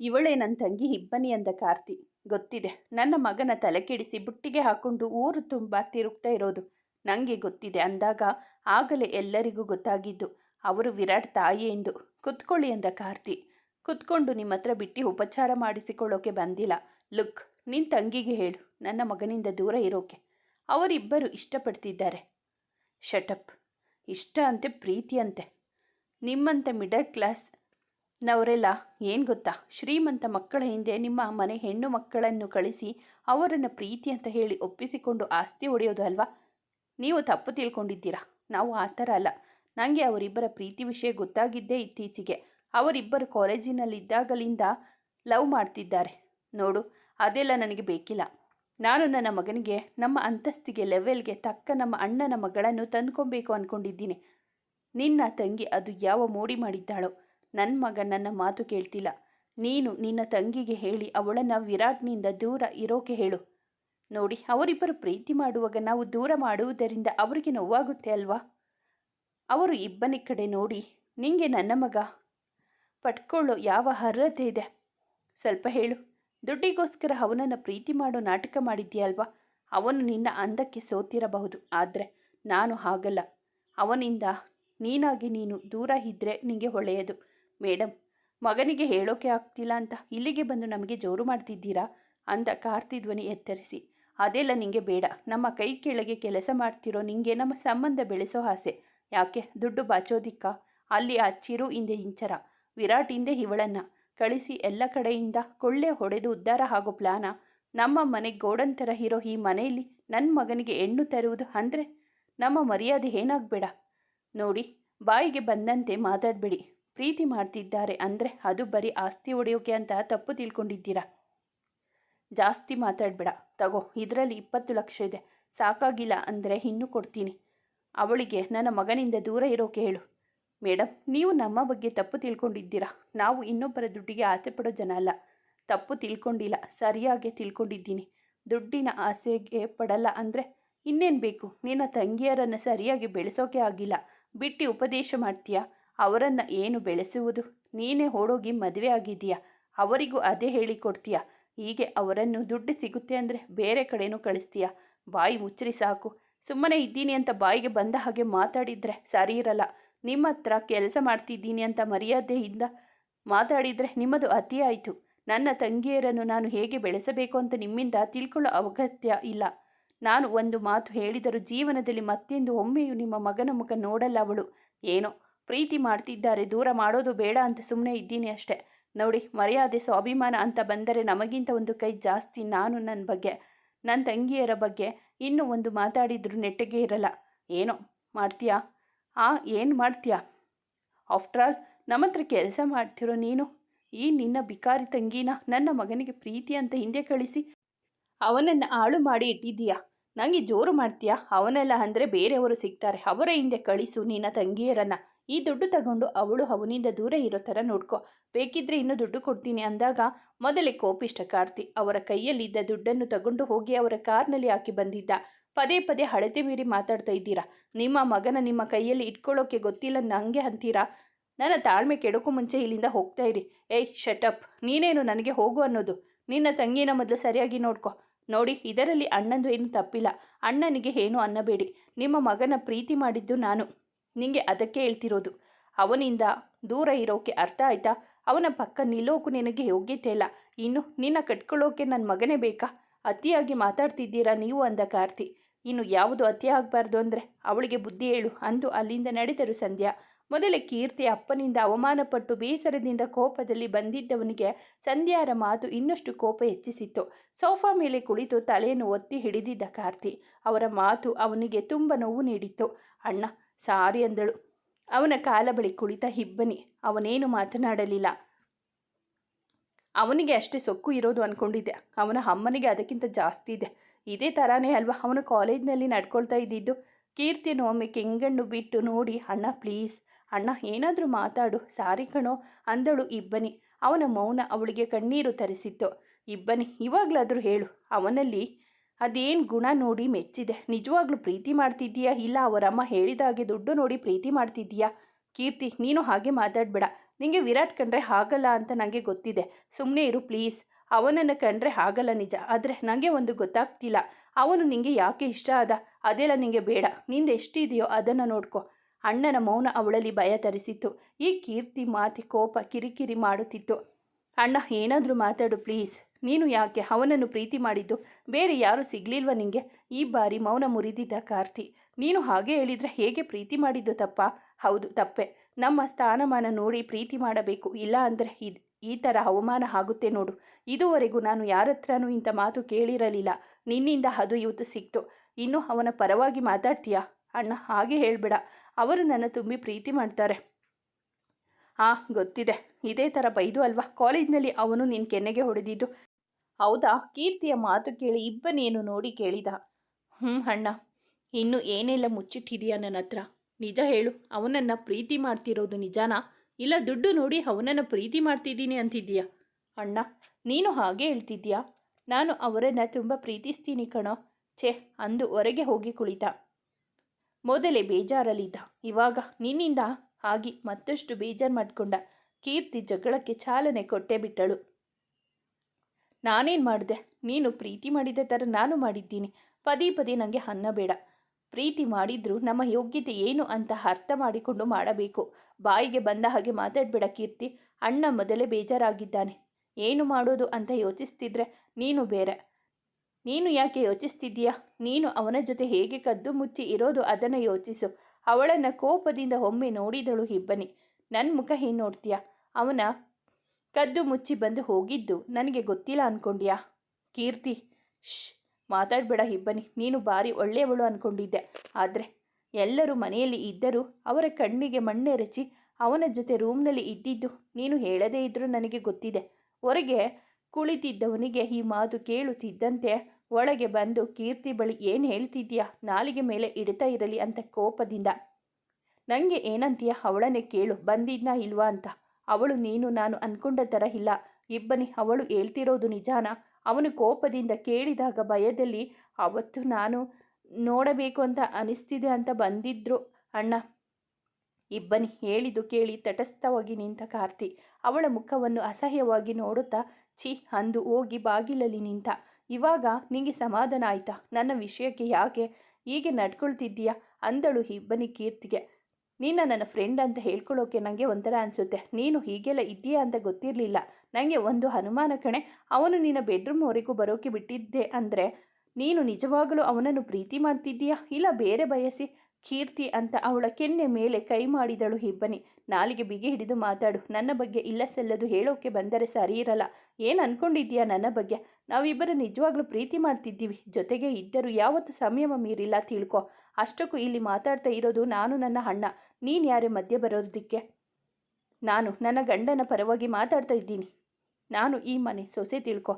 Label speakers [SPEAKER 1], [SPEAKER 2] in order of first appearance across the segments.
[SPEAKER 1] ಇವಳೇ ನನ್ನ ತಂಗಿ ಇಬ್ಬನಿ ಅಂದ ಕಾರ್ತಿ. ಗೊತ್ತಿದೆ, ನನ್ನ ಮಗನ ತಲೆ ಕೆಡಿಸಿ ಬುಟ್ಟಿಗೆ ಹಾಕೊಂಡು ಊರು ತುಂಬ ತಿರುಗ್ತಾ ಇರೋದು. ನನಗೆ ಗೊತ್ತಿದೆ, ಅಂದಾಗ ಆಗಲೇ ಎಲ್ಲರಿಗೂ ಗೊತ್ತಾಗಿದ್ದು, ಅವರು ವಿರಾಟ್ ತಾಯಿ ಎಂದು. ಕುತ್ಕೊಳ್ಳಿ ಅಂದ ಕಾರ್ತಿ. ಕುತ್ಕೊಂಡು ನಿಮ್ಮ ಹತ್ರ ಬಿಟ್ಟು ಉಪಚಾರ ಮಾಡಿಸಿಕೊಳ್ಳೋಕೆ ಬಂದಿಲ್ಲ. ಲುಕ್ ನಿನ್ನ ತಂಗಿಗೆ ಹೇಳು, ನನ್ನ ಮಗನಿಂದ ದೂರ ಇರೋಕೆ. ಅವರಿಬ್ಬರು ಇಷ್ಟಪಡ್ತಿದ್ದಾರೆ. ಶಟಪ್ ಇಷ್ಟ ಅಂತೆ, ಪ್ರೀತಿ ಅಂತೆ. ನಿಮ್ಮಂಥ ಮಿಡಲ್ ಕ್ಲಾಸ್ ನವರೆಲ್ಲ, ಏನು ಗೊತ್ತಾ? ಶ್ರೀಮಂತ ಮಕ್ಕಳ ಹಿಂದೆ ನಿಮ್ಮ ಮನೆ ಹೆಣ್ಣು ಮಕ್ಕಳನ್ನು ಕಳಿಸಿ ಅವರನ್ನು ಪ್ರೀತಿ ಅಂತ ಹೇಳಿ ಒಪ್ಪಿಸಿಕೊಂಡು ಆಸ್ತಿ ಹೊಡೆಯೋದು ಅಲ್ವಾ? ನೀವು ತಪ್ಪು ತಿಳ್ಕೊಂಡಿದ್ದೀರಾ? ನಾವು ಆ ಥರ ಅಲ್ಲ. ನನಗೆ ಅವರಿಬ್ಬರ ಪ್ರೀತಿ ವಿಷಯ ಗೊತ್ತಾಗಿದ್ದೇ ಇತ್ತೀಚೆಗೆ. ಅವರಿಬ್ಬರು ಕಾಲೇಜಿನಲ್ಲಿದ್ದಾಗಲಿಂದ ಲವ್ ಮಾಡ್ತಿದ್ದಾರೆ. ನೋಡು, ಅದೆಲ್ಲ ನನಗೆ ಬೇಕಿಲ್ಲ. ನಾನು ನನ್ನ ಮಗನಿಗೆ, ನಮ್ಮ ಅಂತಸ್ತಿಗೆ ಲೆವೆಲ್ಗೆ ತಕ್ಕ ನಮ್ಮ ಅಣ್ಣನ ಮಗಳನ್ನು ತಂದ್ಕೊಬೇಕು ಅಂದ್ಕೊಂಡಿದ್ದೀನಿ ನಿನ್ನ ತಂಗಿ ಅದು ಯಾವ ಮೋಡಿ ಮಾಡಿದ್ದಾಳೋ? ನನ್ನ ಮಗ ನನ್ನ ಮಾತು ಕೇಳ್ತಿಲ್ಲ. ನೀನು ನಿನ್ನ ತಂಗಿಗೆ ಹೇಳಿ, ಅವಳನ್ನು ವಿರಾಟ್ನಿಂದ ದೂರ ಇರೋಕೆ ಹೇಳು. ನೋಡಿ, ಅವರಿಬ್ಬರು ಪ್ರೀತಿ ಮಾಡುವಾಗ ನಾವು ದೂರ ಮಾಡುವುದರಿಂದ ಅವರಿಗೆ ನೋವಾಗುತ್ತೆ ಅಲ್ವಾ? ಅವರು ಇಬ್ಬನಿ ಕಡೆ ನೋಡಿ, ನಿಂಗೆ ನನ್ನ ಮಗ? ಪಟ್ಕೊಳ್ಳೋ ಯಾವ ಅರ್ಹತೆ ಇದೆ? ಸ್ವಲ್ಪ ಹೇಳು. ದುಡ್ಡಿಗೋಸ್ಕರ ಅವನನ್ನು ಪ್ರೀತಿ ಮಾಡೋ ನಾಟಕ ಮಾಡಿದ್ಯಲ್ವಾ ಅವನು ನಿನ್ನ ಅಂದಕ್ಕೆ ಸೋತಿರಬಹುದು. ಆದರೆ ನಾನು ಹಾಗಲ್ಲ. ಅವನಿಂದ ನೀನಾಗಿ ನೀನು ದೂರ ಇದ್ದರೆ ನಿಂಗೆ ಒಳ್ಳೆಯದು ಮೇಡಮ್ ಮಗನಿಗೆ ಹೇಳೋಕೆ ಆಗ್ತಿಲ್ಲ ಅಂತ ಇಲ್ಲಿಗೆ ಬಂದು ನಮಗೆ ಜೋರು ಮಾಡ್ತಿದ್ದೀರಾ? ಅಂದ ಕಾರ್ತಿ ಧ್ವನಿ ಎತ್ತರಿಸಿ. ಅದೆಲ್ಲ ನಿಂಗೆ ಬೇಡ. ನಮ್ಮ ಕೈ ಕೆಳಗೆ ಕೆಲಸ ಮಾಡ್ತಿರೋ ನಿಂಗೆ ನಮ್ಮ ಸಂಬಂಧ ಬೆಳೆಸೋ ಆಸೆ. ಯಾಕೆ? ದುಡ್ಡು ಬಾಚೋದಿಕ್ಕ? ಅಲ್ಲಿ ಆ ಚಿರು ಹಿಂದೆ ಇಂಚರ. ವಿರಾಟ್ ಹಿಂದೆ ಇವಳನ್ನ. ಕಳಿಸಿ ಎಲ್ಲ ಕಡೆಯಿಂದ ಕೊಳ್ಳೆ ಹೊಡೆದು ಉದ್ಧಾರ ಆಗೋ ಪ್ಲಾನ? ನಮ್ಮ ಮನೆ ಗೋಡನ್ ಥರ ಇರೋ ಈ ಮನೆಯಲ್ಲಿ ನನ್ನ ಮಗನಿಗೆ ಹೆಣ್ಣು ತರುವುದು ಅಂದರೆ ನಮ್ಮ ಮರ್ಯಾದೆ ಏನಾಗಬೇಡ? ನೋಡಿ, ಬಾಯಿಗೆ ಬಂದಂತೆ ಮಾತಾಡಬೇಡಿ. ಪ್ರೀತಿ ಮಾಡ್ತಿದ್ದಾರೆ ಅಂದರೆ ಅದು ಬರೀ ಆಸ್ತಿ ಒಡೆಯೋಕೆ ಅಂತ ತಪ್ಪು ತಿಳ್ಕೊಂಡಿದ್ದೀರಾ? ಜಾಸ್ತಿ ಮಾತಾಡಬೇಡ. ತಗೋ, ಇದರಲ್ಲಿ ಇಪ್ಪತ್ತು ಲಕ್ಷ ಇದೆ. ಸಾಕಾಗಿಲ್ಲ ಅಂದರೆ ಇನ್ನೂ ಕೊಡ್ತೀನಿ. ಅವಳಿಗೆ ನನ್ನ ಮಗನಿಂದ ದೂರ ಇರೋಕೆ ಹೇಳು. ಮೇಡಮ್ ನೀವು ನಮ್ಮ ಬಗ್ಗೆ ತಪ್ಪು ತಿಳ್ಕೊಂಡಿದ್ದೀರಾ? ನಾವು ಇನ್ನೊಬ್ಬರ ದುಡ್ಡಿಗೆ ಆಸೆ ಪಡೋ ಜನ ಅಲ್ಲ. ತಪ್ಪು ತಿಳ್ಕೊಂಡಿಲ್ಲ, ಸರಿಯಾಗಿ ತಿಳ್ಕೊಂಡಿದ್ದೀನಿ. ದುಡ್ಡಿನ ಆಸೆಗೆ ಪಡಲ್ಲ ಅಂದರೆ ಇನ್ನೇನು ಬೇಕು? ನಿನ್ನ ತಂಗಿಯರನ್ನು ಸರಿಯಾಗಿ ಬೆಳೆಸೋಕೆ ಆಗಿಲ್ಲ. ಬಿಟ್ಟು ಉಪದೇಶ ಮಾಡ್ತೀಯಾ? ಅವರನ್ನು ಏನು ಬೆಳೆಸುವುದು? ನೀನೇ ಓಡೋಗಿ ಮದುವೆ ಆಗಿದೀಯಾ ಅವರಿಗೂ ಅದೇ ಹೇಳಿಕೊಡ್ತೀಯ? ಹೀಗೆ ಅವರನ್ನು ದುಡ್ಡು ಸಿಗುತ್ತೆ ಅಂದರೆ ಬೇರೆ ಕಡೆನೂ ಕಳಿಸ್ತೀಯಾ? ಬಾಯಿ ಮುಚ್ಚರಿ ಸಾಕು. ಸುಮ್ಮನೆ ಇದ್ದೀನಿ ಅಂತ ಬಾಯಿಗೆ ಬಂದ ಹಾಗೆ ಮಾತಾಡಿದರೆ ಸರಿ ಇರಲ್ಲ. ನಿಮ್ಮ ಹತ್ರ ಕೆಲಸ ಮಾಡ್ತಿದ್ದೀನಿ ಅಂತ ಮರ್ಯಾದೆಯಿಂದ ಮಾತಾಡಿದರೆ ನಿಮ್ಮದು ಅತಿ ಆಯಿತು. ನನ್ನ ತಂಗಿಯರನ್ನು ನಾನು ಹೇಗೆ ಬೆಳೆಸಬೇಕು ಅಂತ ನಿಮ್ಮಿಂದ ತಿಳ್ಕೊಳ್ಳೋ ಅಗತ್ಯ ಇಲ್ಲ. ನಾನು ಒಂದು ಮಾತು ಹೇಳಿದರೂ ಜೀವನದಲ್ಲಿ ಮತ್ತೆಂದು ಒಮ್ಮೆಯೂ ನಿಮ್ಮ ಮಗನ ಮುಖ ನೋಡಲ್ಲ ಅವಳು. ಏನೋ ಪ್ರೀತಿ ಮಾಡ್ತಿದ್ದಾರೆ, ದೂರ ಮಾಡೋದು ಬೇಡ ಅಂತ ಸುಮ್ಮನೆ ಇದ್ದೀನಿ ಅಷ್ಟೆ. ನೋಡಿ, ಮರ್ಯಾದೆ, ಸ್ವಾಭಿಮಾನ ಅಂತ ಬಂದರೆ ನಮಗಿಂತ ಒಂದು ಕೈ ಜಾಸ್ತಿ ನಾನು ನನ್ನ ಬಗ್ಗೆ ನನ್ನ ತಂಗಿಯರ ಬಗ್ಗೆ ಇನ್ನೂ ಒಂದು ಮಾತಾಡಿದ್ರು ನೆಟ್ಟಗೆ ಇರಲ್ಲ. ಏನೋ ಮಾಡ್ತೀಯಾ? ಆ, ಏನು ಮಾಡ್ತೀಯಾ? ಆಫ್ಟರ್ ಆಲ್ ನಮ್ಮ ಹತ್ರ ಕೆಲಸ ಮಾಡ್ತಿರೋ ನೀನು? ಈ ನಿನ್ನ ಬಿಕಾರಿ ತಂಗಿನ ನನ್ನ ಮಗನಿಗೆ ಪ್ರೀತಿ ಅಂತ ಹಿಂದೆ ಕಳಿಸಿ, ಅವನನ್ನು ಹಾಳು ಮಾಡಿ ಇಟ್ಟಿದ್ದೀಯಾ? ನನಗೆ ಜೋರು ಮಾಡ್ತೀಯಾ? ಅವನೆಲ್ಲ ಅಂದರೆ ಬೇರೆಯವರು ಸಿಗ್ತಾರೆ, ಅವರ ಹಿಂದೆ ಕಳಿಸು ನಿನ್ನ ತಂಗಿಯರನ್ನು. ಈ ದುಡ್ಡು ತಗೊಂಡು ಅವಳು ಅವನಿಂದ ದೂರ ಇರೋ ಥರ ನೋಡ್ಕೊ. ಬೇಕಿದ್ರೆ ಇನ್ನೂ ದುಡ್ಡು ಕೊಡ್ತೀನಿ ಅಂದಾಗ ಮೊದಲೇ ಕೋಪಿಷ್ಟ ಕಾರ್ತಿ ಅವರ ಕೈಯಲ್ಲಿದ್ದ ದುಡ್ಡನ್ನು ತಗೊಂಡು ಹೋಗಿ ಅವರ ಕಾರ್ನಲ್ಲಿ ಹಾಕಿ ಬಂದಿದ್ದ. ಪದೇ ಪದೇ ಹಳತೆ ಮೀರಿ ಮಾತಾಡ್ತಾ ಇದ್ದೀರಾ? ನಿಮ್ಮ ಮಗನ ನಿಮ್ಮ ಕೈಯಲ್ಲಿ ಇಟ್ಕೊಳ್ಳೋಕೆ ಗೊತ್ತಿಲ್ಲ ನನಗೆ ಅಂತೀರಾ? ನನ್ನ ತಾಳ್ಮೆ ಕೆಡಕು ಮುಂಚೆ ಇಲ್ಲಿಂದ ಹೋಗ್ತಾ ಇರಿ. ಏಯ್ ಶಟಪ್ ನೀನೇನು ನನಗೆ ಹೋಗು ಅನ್ನೋದು? ನಿನ್ನ ತಂಗಿನ ಮೊದಲು ಸರಿಯಾಗಿ ನೋಡ್ಕೊ. ನೋಡಿ, ಇದರಲ್ಲಿ ಅಣ್ಣಂದು ಏನು ತಪ್ಪಿಲ್ಲ. ಅಣ್ಣನಿಗೆ ಏನು ಅನ್ನಬೇಡಿ. ನಿಮ್ಮ ಮಗನ ಪ್ರೀತಿ ಮಾಡಿದ್ದು ನಾನು. ನಿಂಗೆ ಅದಕ್ಕೆ ಹೇಳ್ತಿರೋದು. ಅವನಿಂದ ದೂರ ಇರೋಕೆ ಅರ್ಥ ಆಯ್ತಾ? ಅವನ ಪಕ್ಕ ನಿಲ್ಲೋಕು ನಿನಗೆ ಯೋಗ್ಯತೆ ಇಲ್ಲ. ಇನ್ನು ನಿನ್ನ ಕಟ್ಕೊಳ್ಳೋಕೆ ನನ್ನ ಮಗನೇ ಬೇಕಾ? ಅತಿಯಾಗಿ ಮಾತಾಡ್ತಿದ್ದೀರಾ ನೀವು ಅಂದ ಕಾರ್ತಿ. ಇನ್ನು ಯಾವುದು ಅತಿ ಆಗಬಾರ್ದು ಅಂದರೆ? ಅವಳಿಗೆ ಬುದ್ಧಿ ಹೇಳು ಅಂದು ಅಲ್ಲಿಂದ ನಡೆದರು ಸಂಧ್ಯಾ. ಮೊದಲೇ ಕೀರ್ತಿ ಅಪ್ಪನಿಂದ ಅವಮಾನಪಟ್ಟು ಬೇಸರದಿಂದ ಕೋಪದಲ್ಲಿ ಬಂದಿದ್ದವನಿಗೆ ಸಂಧ್ಯಾರ ಮಾತು ಇನ್ನಷ್ಟು ಕೋಪ ಹೆಚ್ಚಿಸಿತ್ತು. ಸೋಫಾ ಮೇಲೆ ಕುಳಿತು ತಲೆಯನ್ನು ಒತ್ತಿ ಹಿಡಿದಿದ್ದ ಕಾರ್ತಿ ಅವರ ಮಾತು ಅವನಿಗೆ ತುಂಬ ನೋವು ನೀಡಿತ್ತು. ಅಣ್ಣ ಸಾರಿ ಅಂದಳು. ಅವನ ಕಾಲ ಬಳಿ ಕುಳಿತ ಹಿಬ್ಬನಿ, ಅವನೇನು ಮಾತನಾಡಲಿಲ್ಲ. ಅವನಿಗೆ ಅಷ್ಟೇ ಸೊಕ್ಕು ಇರೋದು ಅಂದ್ಕೊಂಡಿದ್ದೆ ಅವನ ಅಮ್ಮನಿಗೆ ಅದಕ್ಕಿಂತ ಜಾಸ್ತಿ ಇದೆ. ಇದೇ ಥರನೇ ಅಲ್ವಾ? ಅವನು ಕಾಲೇಜ್ನಲ್ಲಿ ನಡ್ಕೊಳ್ತಾ ಇದ್ದಿದ್ದು. ಕೀರ್ತಿಯನ್ನು ಒಮ್ಮೆ ಕೆಂಗಣ್ಣು ಬಿಟ್ಟು ನೋಡಿ, ಅಣ್ಣ, ಪ್ಲೀಸ್, ಅಣ್ಣ, ಏನಾದರೂ ಮಾತಾಡು. ಸಾರಿ ಕಣೋ, ಅಂದಳು ಇಬ್ಬನಿ. ಅವನ ಮೌನ ಅವಳಿಗೆ ಕಣ್ಣೀರು ತರಿಸಿತ್ತು. ಇಬ್ಬನಿ, ಇವಾಗಲಾದರೂ ಹೇಳು. ಅವನಲ್ಲಿ ಅದೇನು ಗುಣ ನೋಡಿ ಮೆಚ್ಚಿದೆ? ನಿಜವಾಗ್ಲೂ ಪ್ರೀತಿ ಮಾಡ್ತಿದ್ದೀಯಾ? ಇಲ್ಲ, ಅವರಮ್ಮ ಹೇಳಿದ ಹಾಗೆ ದುಡ್ಡು ನೋಡಿ ಪ್ರೀತಿ ಮಾಡ್ತಿದ್ದೀಯಾ? ಕೀರ್ತಿ, ನೀನು ಹಾಗೆ ಮಾತಾಡಬೇಡ. ನಿಮಗೆ ವಿರಾಟ್ ಕಂಡ್ರೆ ಆಗಲ್ಲ ಅಂತ ನನಗೆ ಗೊತ್ತಿದೆ. ಸುಮ್ಮನೆ ಇರು ಪ್ಲೀಸ್. ಅವನನ್ನು ಕಂಡ್ರೆ ಆಗಲ್ಲ ನಿಜ. ಆದರೆ ನನಗೆ ಒಂದು ಗೊತ್ತಾಗ್ತಿಲ್ಲ. ಅವನು ನಿಂಗೆ ಯಾಕೆ ಇಷ್ಟ ಆದ? ಅದೆಲ್ಲ ನಿಂಗೆ ಬೇಡ. ನಿಂದು ಎಷ್ಟಿದೆಯೋ ಅದನ್ನು ನೋಡ್ಕೊ. ಅಣ್ಣನ ಮೌನ ಅವಳಲ್ಲಿ ಭಯ ತರಿಸಿತ್ತು. ಈ ಕೀರ್ತಿ ಮಾತಿ ಕೋಪ ಕಿರಿಕಿರಿ ಮಾಡುತ್ತಿತ್ತು. ಅಣ್ಣ, ಏನಾದರೂ ಮಾತಾಡು ಪ್ಲೀಸ್. ನೀನು ಯಾಕೆ ಅವನನ್ನು ಪ್ರೀತಿ ಮಾಡಿದ್ದು? ಬೇರೆ ಯಾರು ಸಿಗ್ಲಿಲ್ವ ನಿಂಗೆ? ಈ ಬಾರಿ ಮೌನ ಮುರಿದಿದ್ದ ಕಾರ್ತಿ. ನೀನು ಹಾಗೆ ಹೇಳಿದರೆ ಹೇಗೆ ಪ್ರೀತಿ ಮಾಡಿದ್ದು ತಪ್ಪ? ಹೌದು, ತಪ್ಪೆ. ನಮ್ಮ ಸ್ಥಾನಮಾನ ನೋಡಿ ಪ್ರೀತಿ ಮಾಡಬೇಕು. ಇಲ್ಲ ಅಂದರೆ ಇದು ಈ ಥರ ಅವಮಾನ ಆಗುತ್ತೆ ನೋಡು. ಇದುವರೆಗೂ ನಾನು ಯಾರತ್ರನೂ ಇಂಥ ಮಾತು ಕೇಳಿರಲಿಲ್ಲ. ನಿನ್ನಿಂದ ಅದು ಇವತ್ತು ಸಿಕ್ತು. ಇನ್ನು ಅವನ ಪರವಾಗಿ ಮಾತಾಡ್ತೀಯಾ? ಅಣ್ಣ, ಹಾಗೆ ಹೇಳಬೇಡ. ಅವರು ನನ್ನ ತುಂಬಿ ಪ್ರೀತಿ ಮಾಡ್ತಾರೆ. ಆ, ಗೊತ್ತಿದೆ. ಇದೇ ಥರ ಬೈದು ಅಲ್ವಾ? ಕಾಲೇಜ್ನಲ್ಲಿ ಅವನು ನಿನ್ನ ಕೆನ್ನೆಗೆ ಹೊಡೆದಿದ್ದು. ಹೌದಾ? ಕೀರ್ತಿಯ ಮಾತು ಕೇಳಿ ಇಬ್ಬನೇನು ನೋಡಿ ಕೇಳಿದ. ಹ್ಞೂ ಅಣ್ಣ, ಇನ್ನು ಏನೆಲ್ಲ ಮುಚ್ಚಿಟ್ಟಿದೆಯಾ ನನ್ನ ಹತ್ರ? ನಿಜ ಹೇಳು, ಅವನನ್ನು ಪ್ರೀತಿ ಮಾಡ್ತಿರೋದು ನಿಜಾನಾ? ಇಲ್ಲ ದುಡ್ಡು ನೋಡಿ ಅವನನ್ನು ಪ್ರೀತಿ ಮಾಡ್ತಿದ್ದೀನಿ ಅಂತಿದ್ದೀಯಾ? ಅಣ್ಣ, ನೀನು ಹಾಗೆ ಹೇಳ್ತಿದ್ಯಾ ನಾನು ಅವರನ್ನು ತುಂಬ ಪ್ರೀತಿಸ್ತೀನಿ ಕಣೋ. ಛೇ, ಅಂದು ಹೊರಗೆ ಹೋಗಿ ಕುಳಿತ. ಮೊದಲೇ ಬೇಜಾರಲ್ಲಿದ್ದ. ಇವಾಗ ನಿನ್ನಿಂದ ಆಗಿ ಮತ್ತಷ್ಟು ಬೇಜಾರು ಮಾಡಿಕೊಂಡ. ಕೀರ್ತಿ ಜಗಳಕ್ಕೆ ಚಾಲನೆ ಕೊಟ್ಟೇ ಬಿಟ್ಟಳು. ನಾನೇನು ಮಾಡಿದೆ? ನೀನು ಪ್ರೀತಿ ಮಾಡಿದ ಥರ ನಾನು ಮಾಡಿದ್ದೀನಿ. ಪದೇ ಪದೇ ನನಗೆ ಅನ್ನ ಬೇಡ. ಪ್ರೀತಿ ಮಾಡಿದ್ರು ನಮ್ಮ ಯೋಗ್ಯತೆ ಏನು ಅಂತ ಅರ್ಥ ಮಾಡಿಕೊಂಡು ಮಾಡಬೇಕು. ಬಾಯಿಗೆ ಬಂದ ಹಾಗೆ ಮಾತಾಡಬೇಡ ಕೀರ್ತಿ. ಅಣ್ಣ ಮೊದಲೇ ಬೇಜಾರಾಗಿದ್ದಾನೆ. ಏನು ಮಾಡೋದು ಅಂತ ಯೋಚಿಸ್ತಿದ್ರೆ ನೀನು ಬೇರೆ. ನೀನು ಯಾಕೆ ಯೋಚಿಸ್ತಿದ್ದೀಯಾ? ನೀನು ಅವನ ಜೊತೆ ಹೇಗೆ ಕದ್ದು ಮುಚ್ಚಿ ಇರೋದು ಅದನ್ನು ಯೋಚಿಸು. ಅವಳನ್ನು ಕೋಪದಿಂದ ಒಮ್ಮೆ ನೋಡಿದಳು ಇಬ್ಬನಿ ನನ್ನ ಮುಖ ಹೇಗೆ ನೋಡ್ತೀಯಾ? ಅವನ ಕದ್ದು ಮುಚ್ಚಿ ಬಂದು ಹೋಗಿದ್ದು. ನನಗೆ ಗೊತ್ತಿಲ್ಲ ಅಂದ್ಕೊಂಡ್ಯಾ ಕೀರ್ತಿ ಶ್ ಮಾತಾಡಬೇಡ ಹಿಬ್ಬನಿ. ನೀನು ಭಾರಿ ಒಳ್ಳೆಯವಳು ಅಂದ್ಕೊಂಡಿದ್ದೆ ಆದರೆ ಎಲ್ಲರೂ ಮನೆಯಲ್ಲಿ ಇದ್ದರೂ ಅವರ ಕಣ್ಣಿಗೆ ಮಣ್ಣೆರಚಿ ಅವನ ಜೊತೆ ರೂಮ್ನಲ್ಲಿ ಇದ್ದಿದ್ದು ನೀನು ಹೇಳದೇ ಇದ್ದರೂ ನನಗೆ ಗೊತ್ತಿದೆ. ಹೊರಗೆ ಕುಳಿತಿದ್ದವನಿಗೆ ಈ ಮಾತು ಕೇಳುತ್ತಿದ್ದಂತೆ ಒಳಗೆ ಬಂದು ಕೀರ್ತಿ ಬಳಿ ಏನು ಹೇಳ್ತಿದ್ಯಾ? ನಾಲಿಗೆ ಮೇಲೆ ಇಡ್ತಾ ಇರಲಿ ಅಂತ ಕೋಪದಿಂದ. ನನಗೆ ಏನಂತೀಯ? ಅವಳನ್ನೇ ಕೇಳು. ಬಂದಿದ್ನಾ ಇಲ್ವಾ ಅಂತ. ಅವಳು ನೀನು ನಾನು ಅನ್ಕೊಂಡ ಥರ ಇಲ್ಲ. ಇಬ್ಬನಿ, ಅವಳು ಹೇಳ್ತಿರೋದು ನಿಜಾನ? ಅವನು ಕೋಪದಿಂದ ಕೇಳಿದಾಗ ಭಯದಲ್ಲಿ, ಅವತ್ತು ನಾನು ನೋಡಬೇಕು ಅಂತ ಅನಿಸ್ತಿದೆ ಅಂತ ಬಂದಿದ್ರು ಅಣ್ಣ. ಇಬ್ಬನಿ ಹೇಳಿದು ಕೇಳಿ ತಟಸ್ಥವಾಗಿ ನಿಂತ ಕಾರ್ತಿ. ಅವಳ ಮುಖವನ್ನು ಅಸಹ್ಯವಾಗಿ ನೋಡುತ್ತಾ, ಛೀ, ಅಂದು ಹೋಗಿ ಬಾಗಿಲಲ್ಲಿ ನಿಂತ. ಇವಾಗ ನಿಂಗೆ ಸಮಾಧಾನ ಆಯ್ತಾ? ನನ್ನ ವಿಷಯಕ್ಕೆ ಯಾಕೆ? ಹೀಗೆ ನಡ್ಕೊಳ್ತಿದ್ದೀಯಾ? ಅಂದಳು ಇಬ್ಬನಿ ಕೀರ್ತಿಗೆ. ನೀನು ನನ್ನ ಫ್ರೆಂಡ್ ಅಂತ ಹೇಳ್ಕೊಳ್ಳೋಕೆ ನನಗೆ ಒಂಥರ ಅನಿಸುತ್ತೆ. ನೀನು ಹೀಗೆಲ್ಲ ಇದೆಯಾ ಅಂತ ಗೊತ್ತಿರಲಿಲ್ಲ. ನನಗೆ ಒಂದು ಅನುಮಾನ ಕಣೆ. ಅವನು ನಿನ್ನ ಬೆಡ್ರೂಮ್ವರೆಗೂ ಬರೋಕೆ ಬಿಟ್ಟಿದ್ದೆ ಅಂದರೆ ನೀನು ನಿಜವಾಗಲೂ ಅವನನ್ನು ಪ್ರೀತಿ ಮಾಡ್ತಿದ್ದೀಯಾ? ಇಲ್ಲ ಬೇರೆ ಬಯಸಿ? ಕೀರ್ತಿ ಅಂತ ಅವಳ ಕೆನ್ನೆ ಮೇಲೆ ಕೈ ಮಾಡಿದಳು ಹಿಬ್ಬನಿ. ನಾಲಿಗೆ ಬಿಗಿ ಹಿಡಿದು ಮಾತಾಡು. ನನ್ನ ಬಗ್ಗೆ ಇಲ್ಲ ಸಲ್ಲದು ಹೇಳೋಕೆ ಬಂದರೆ ಸರಿ ಇರಲ್ಲ. ಏನು ಅನ್ಕೊಂಡಿದ್ದೀಯಾ ನನ್ನ ಬಗ್ಗೆ? ನಾವಿಬ್ಬರು ನಿಜವಾಗ್ಲೂ ಪ್ರೀತಿ ಮಾಡ್ತಿದ್ದೀವಿ. ಜೊತೆಗೆ ಇದ್ದರೂ ಯಾವತ್ತು ಸಮಯವ ಮೀರಿಲ್ಲ ತಿಳ್ಕೊ. ಅಷ್ಟಕ್ಕೂ ಇಲ್ಲಿ ಮಾತಾಡ್ತಾ ಇರೋದು ನಾನು ನನ್ನ ಅಣ್ಣ. ನೀನು ಯಾರೇ ಮಧ್ಯೆ ಬರೋದಕ್ಕೆ? ನಾನು, ನನ್ನ ಗಂಡನ ಪರವಾಗಿ ಮಾತಾಡ್ತಾ ಇದ್ದೀನಿ. ನಾನು ಈ ಮನೆ, ಸೊಸೆ ತಿಳ್ಕೊ.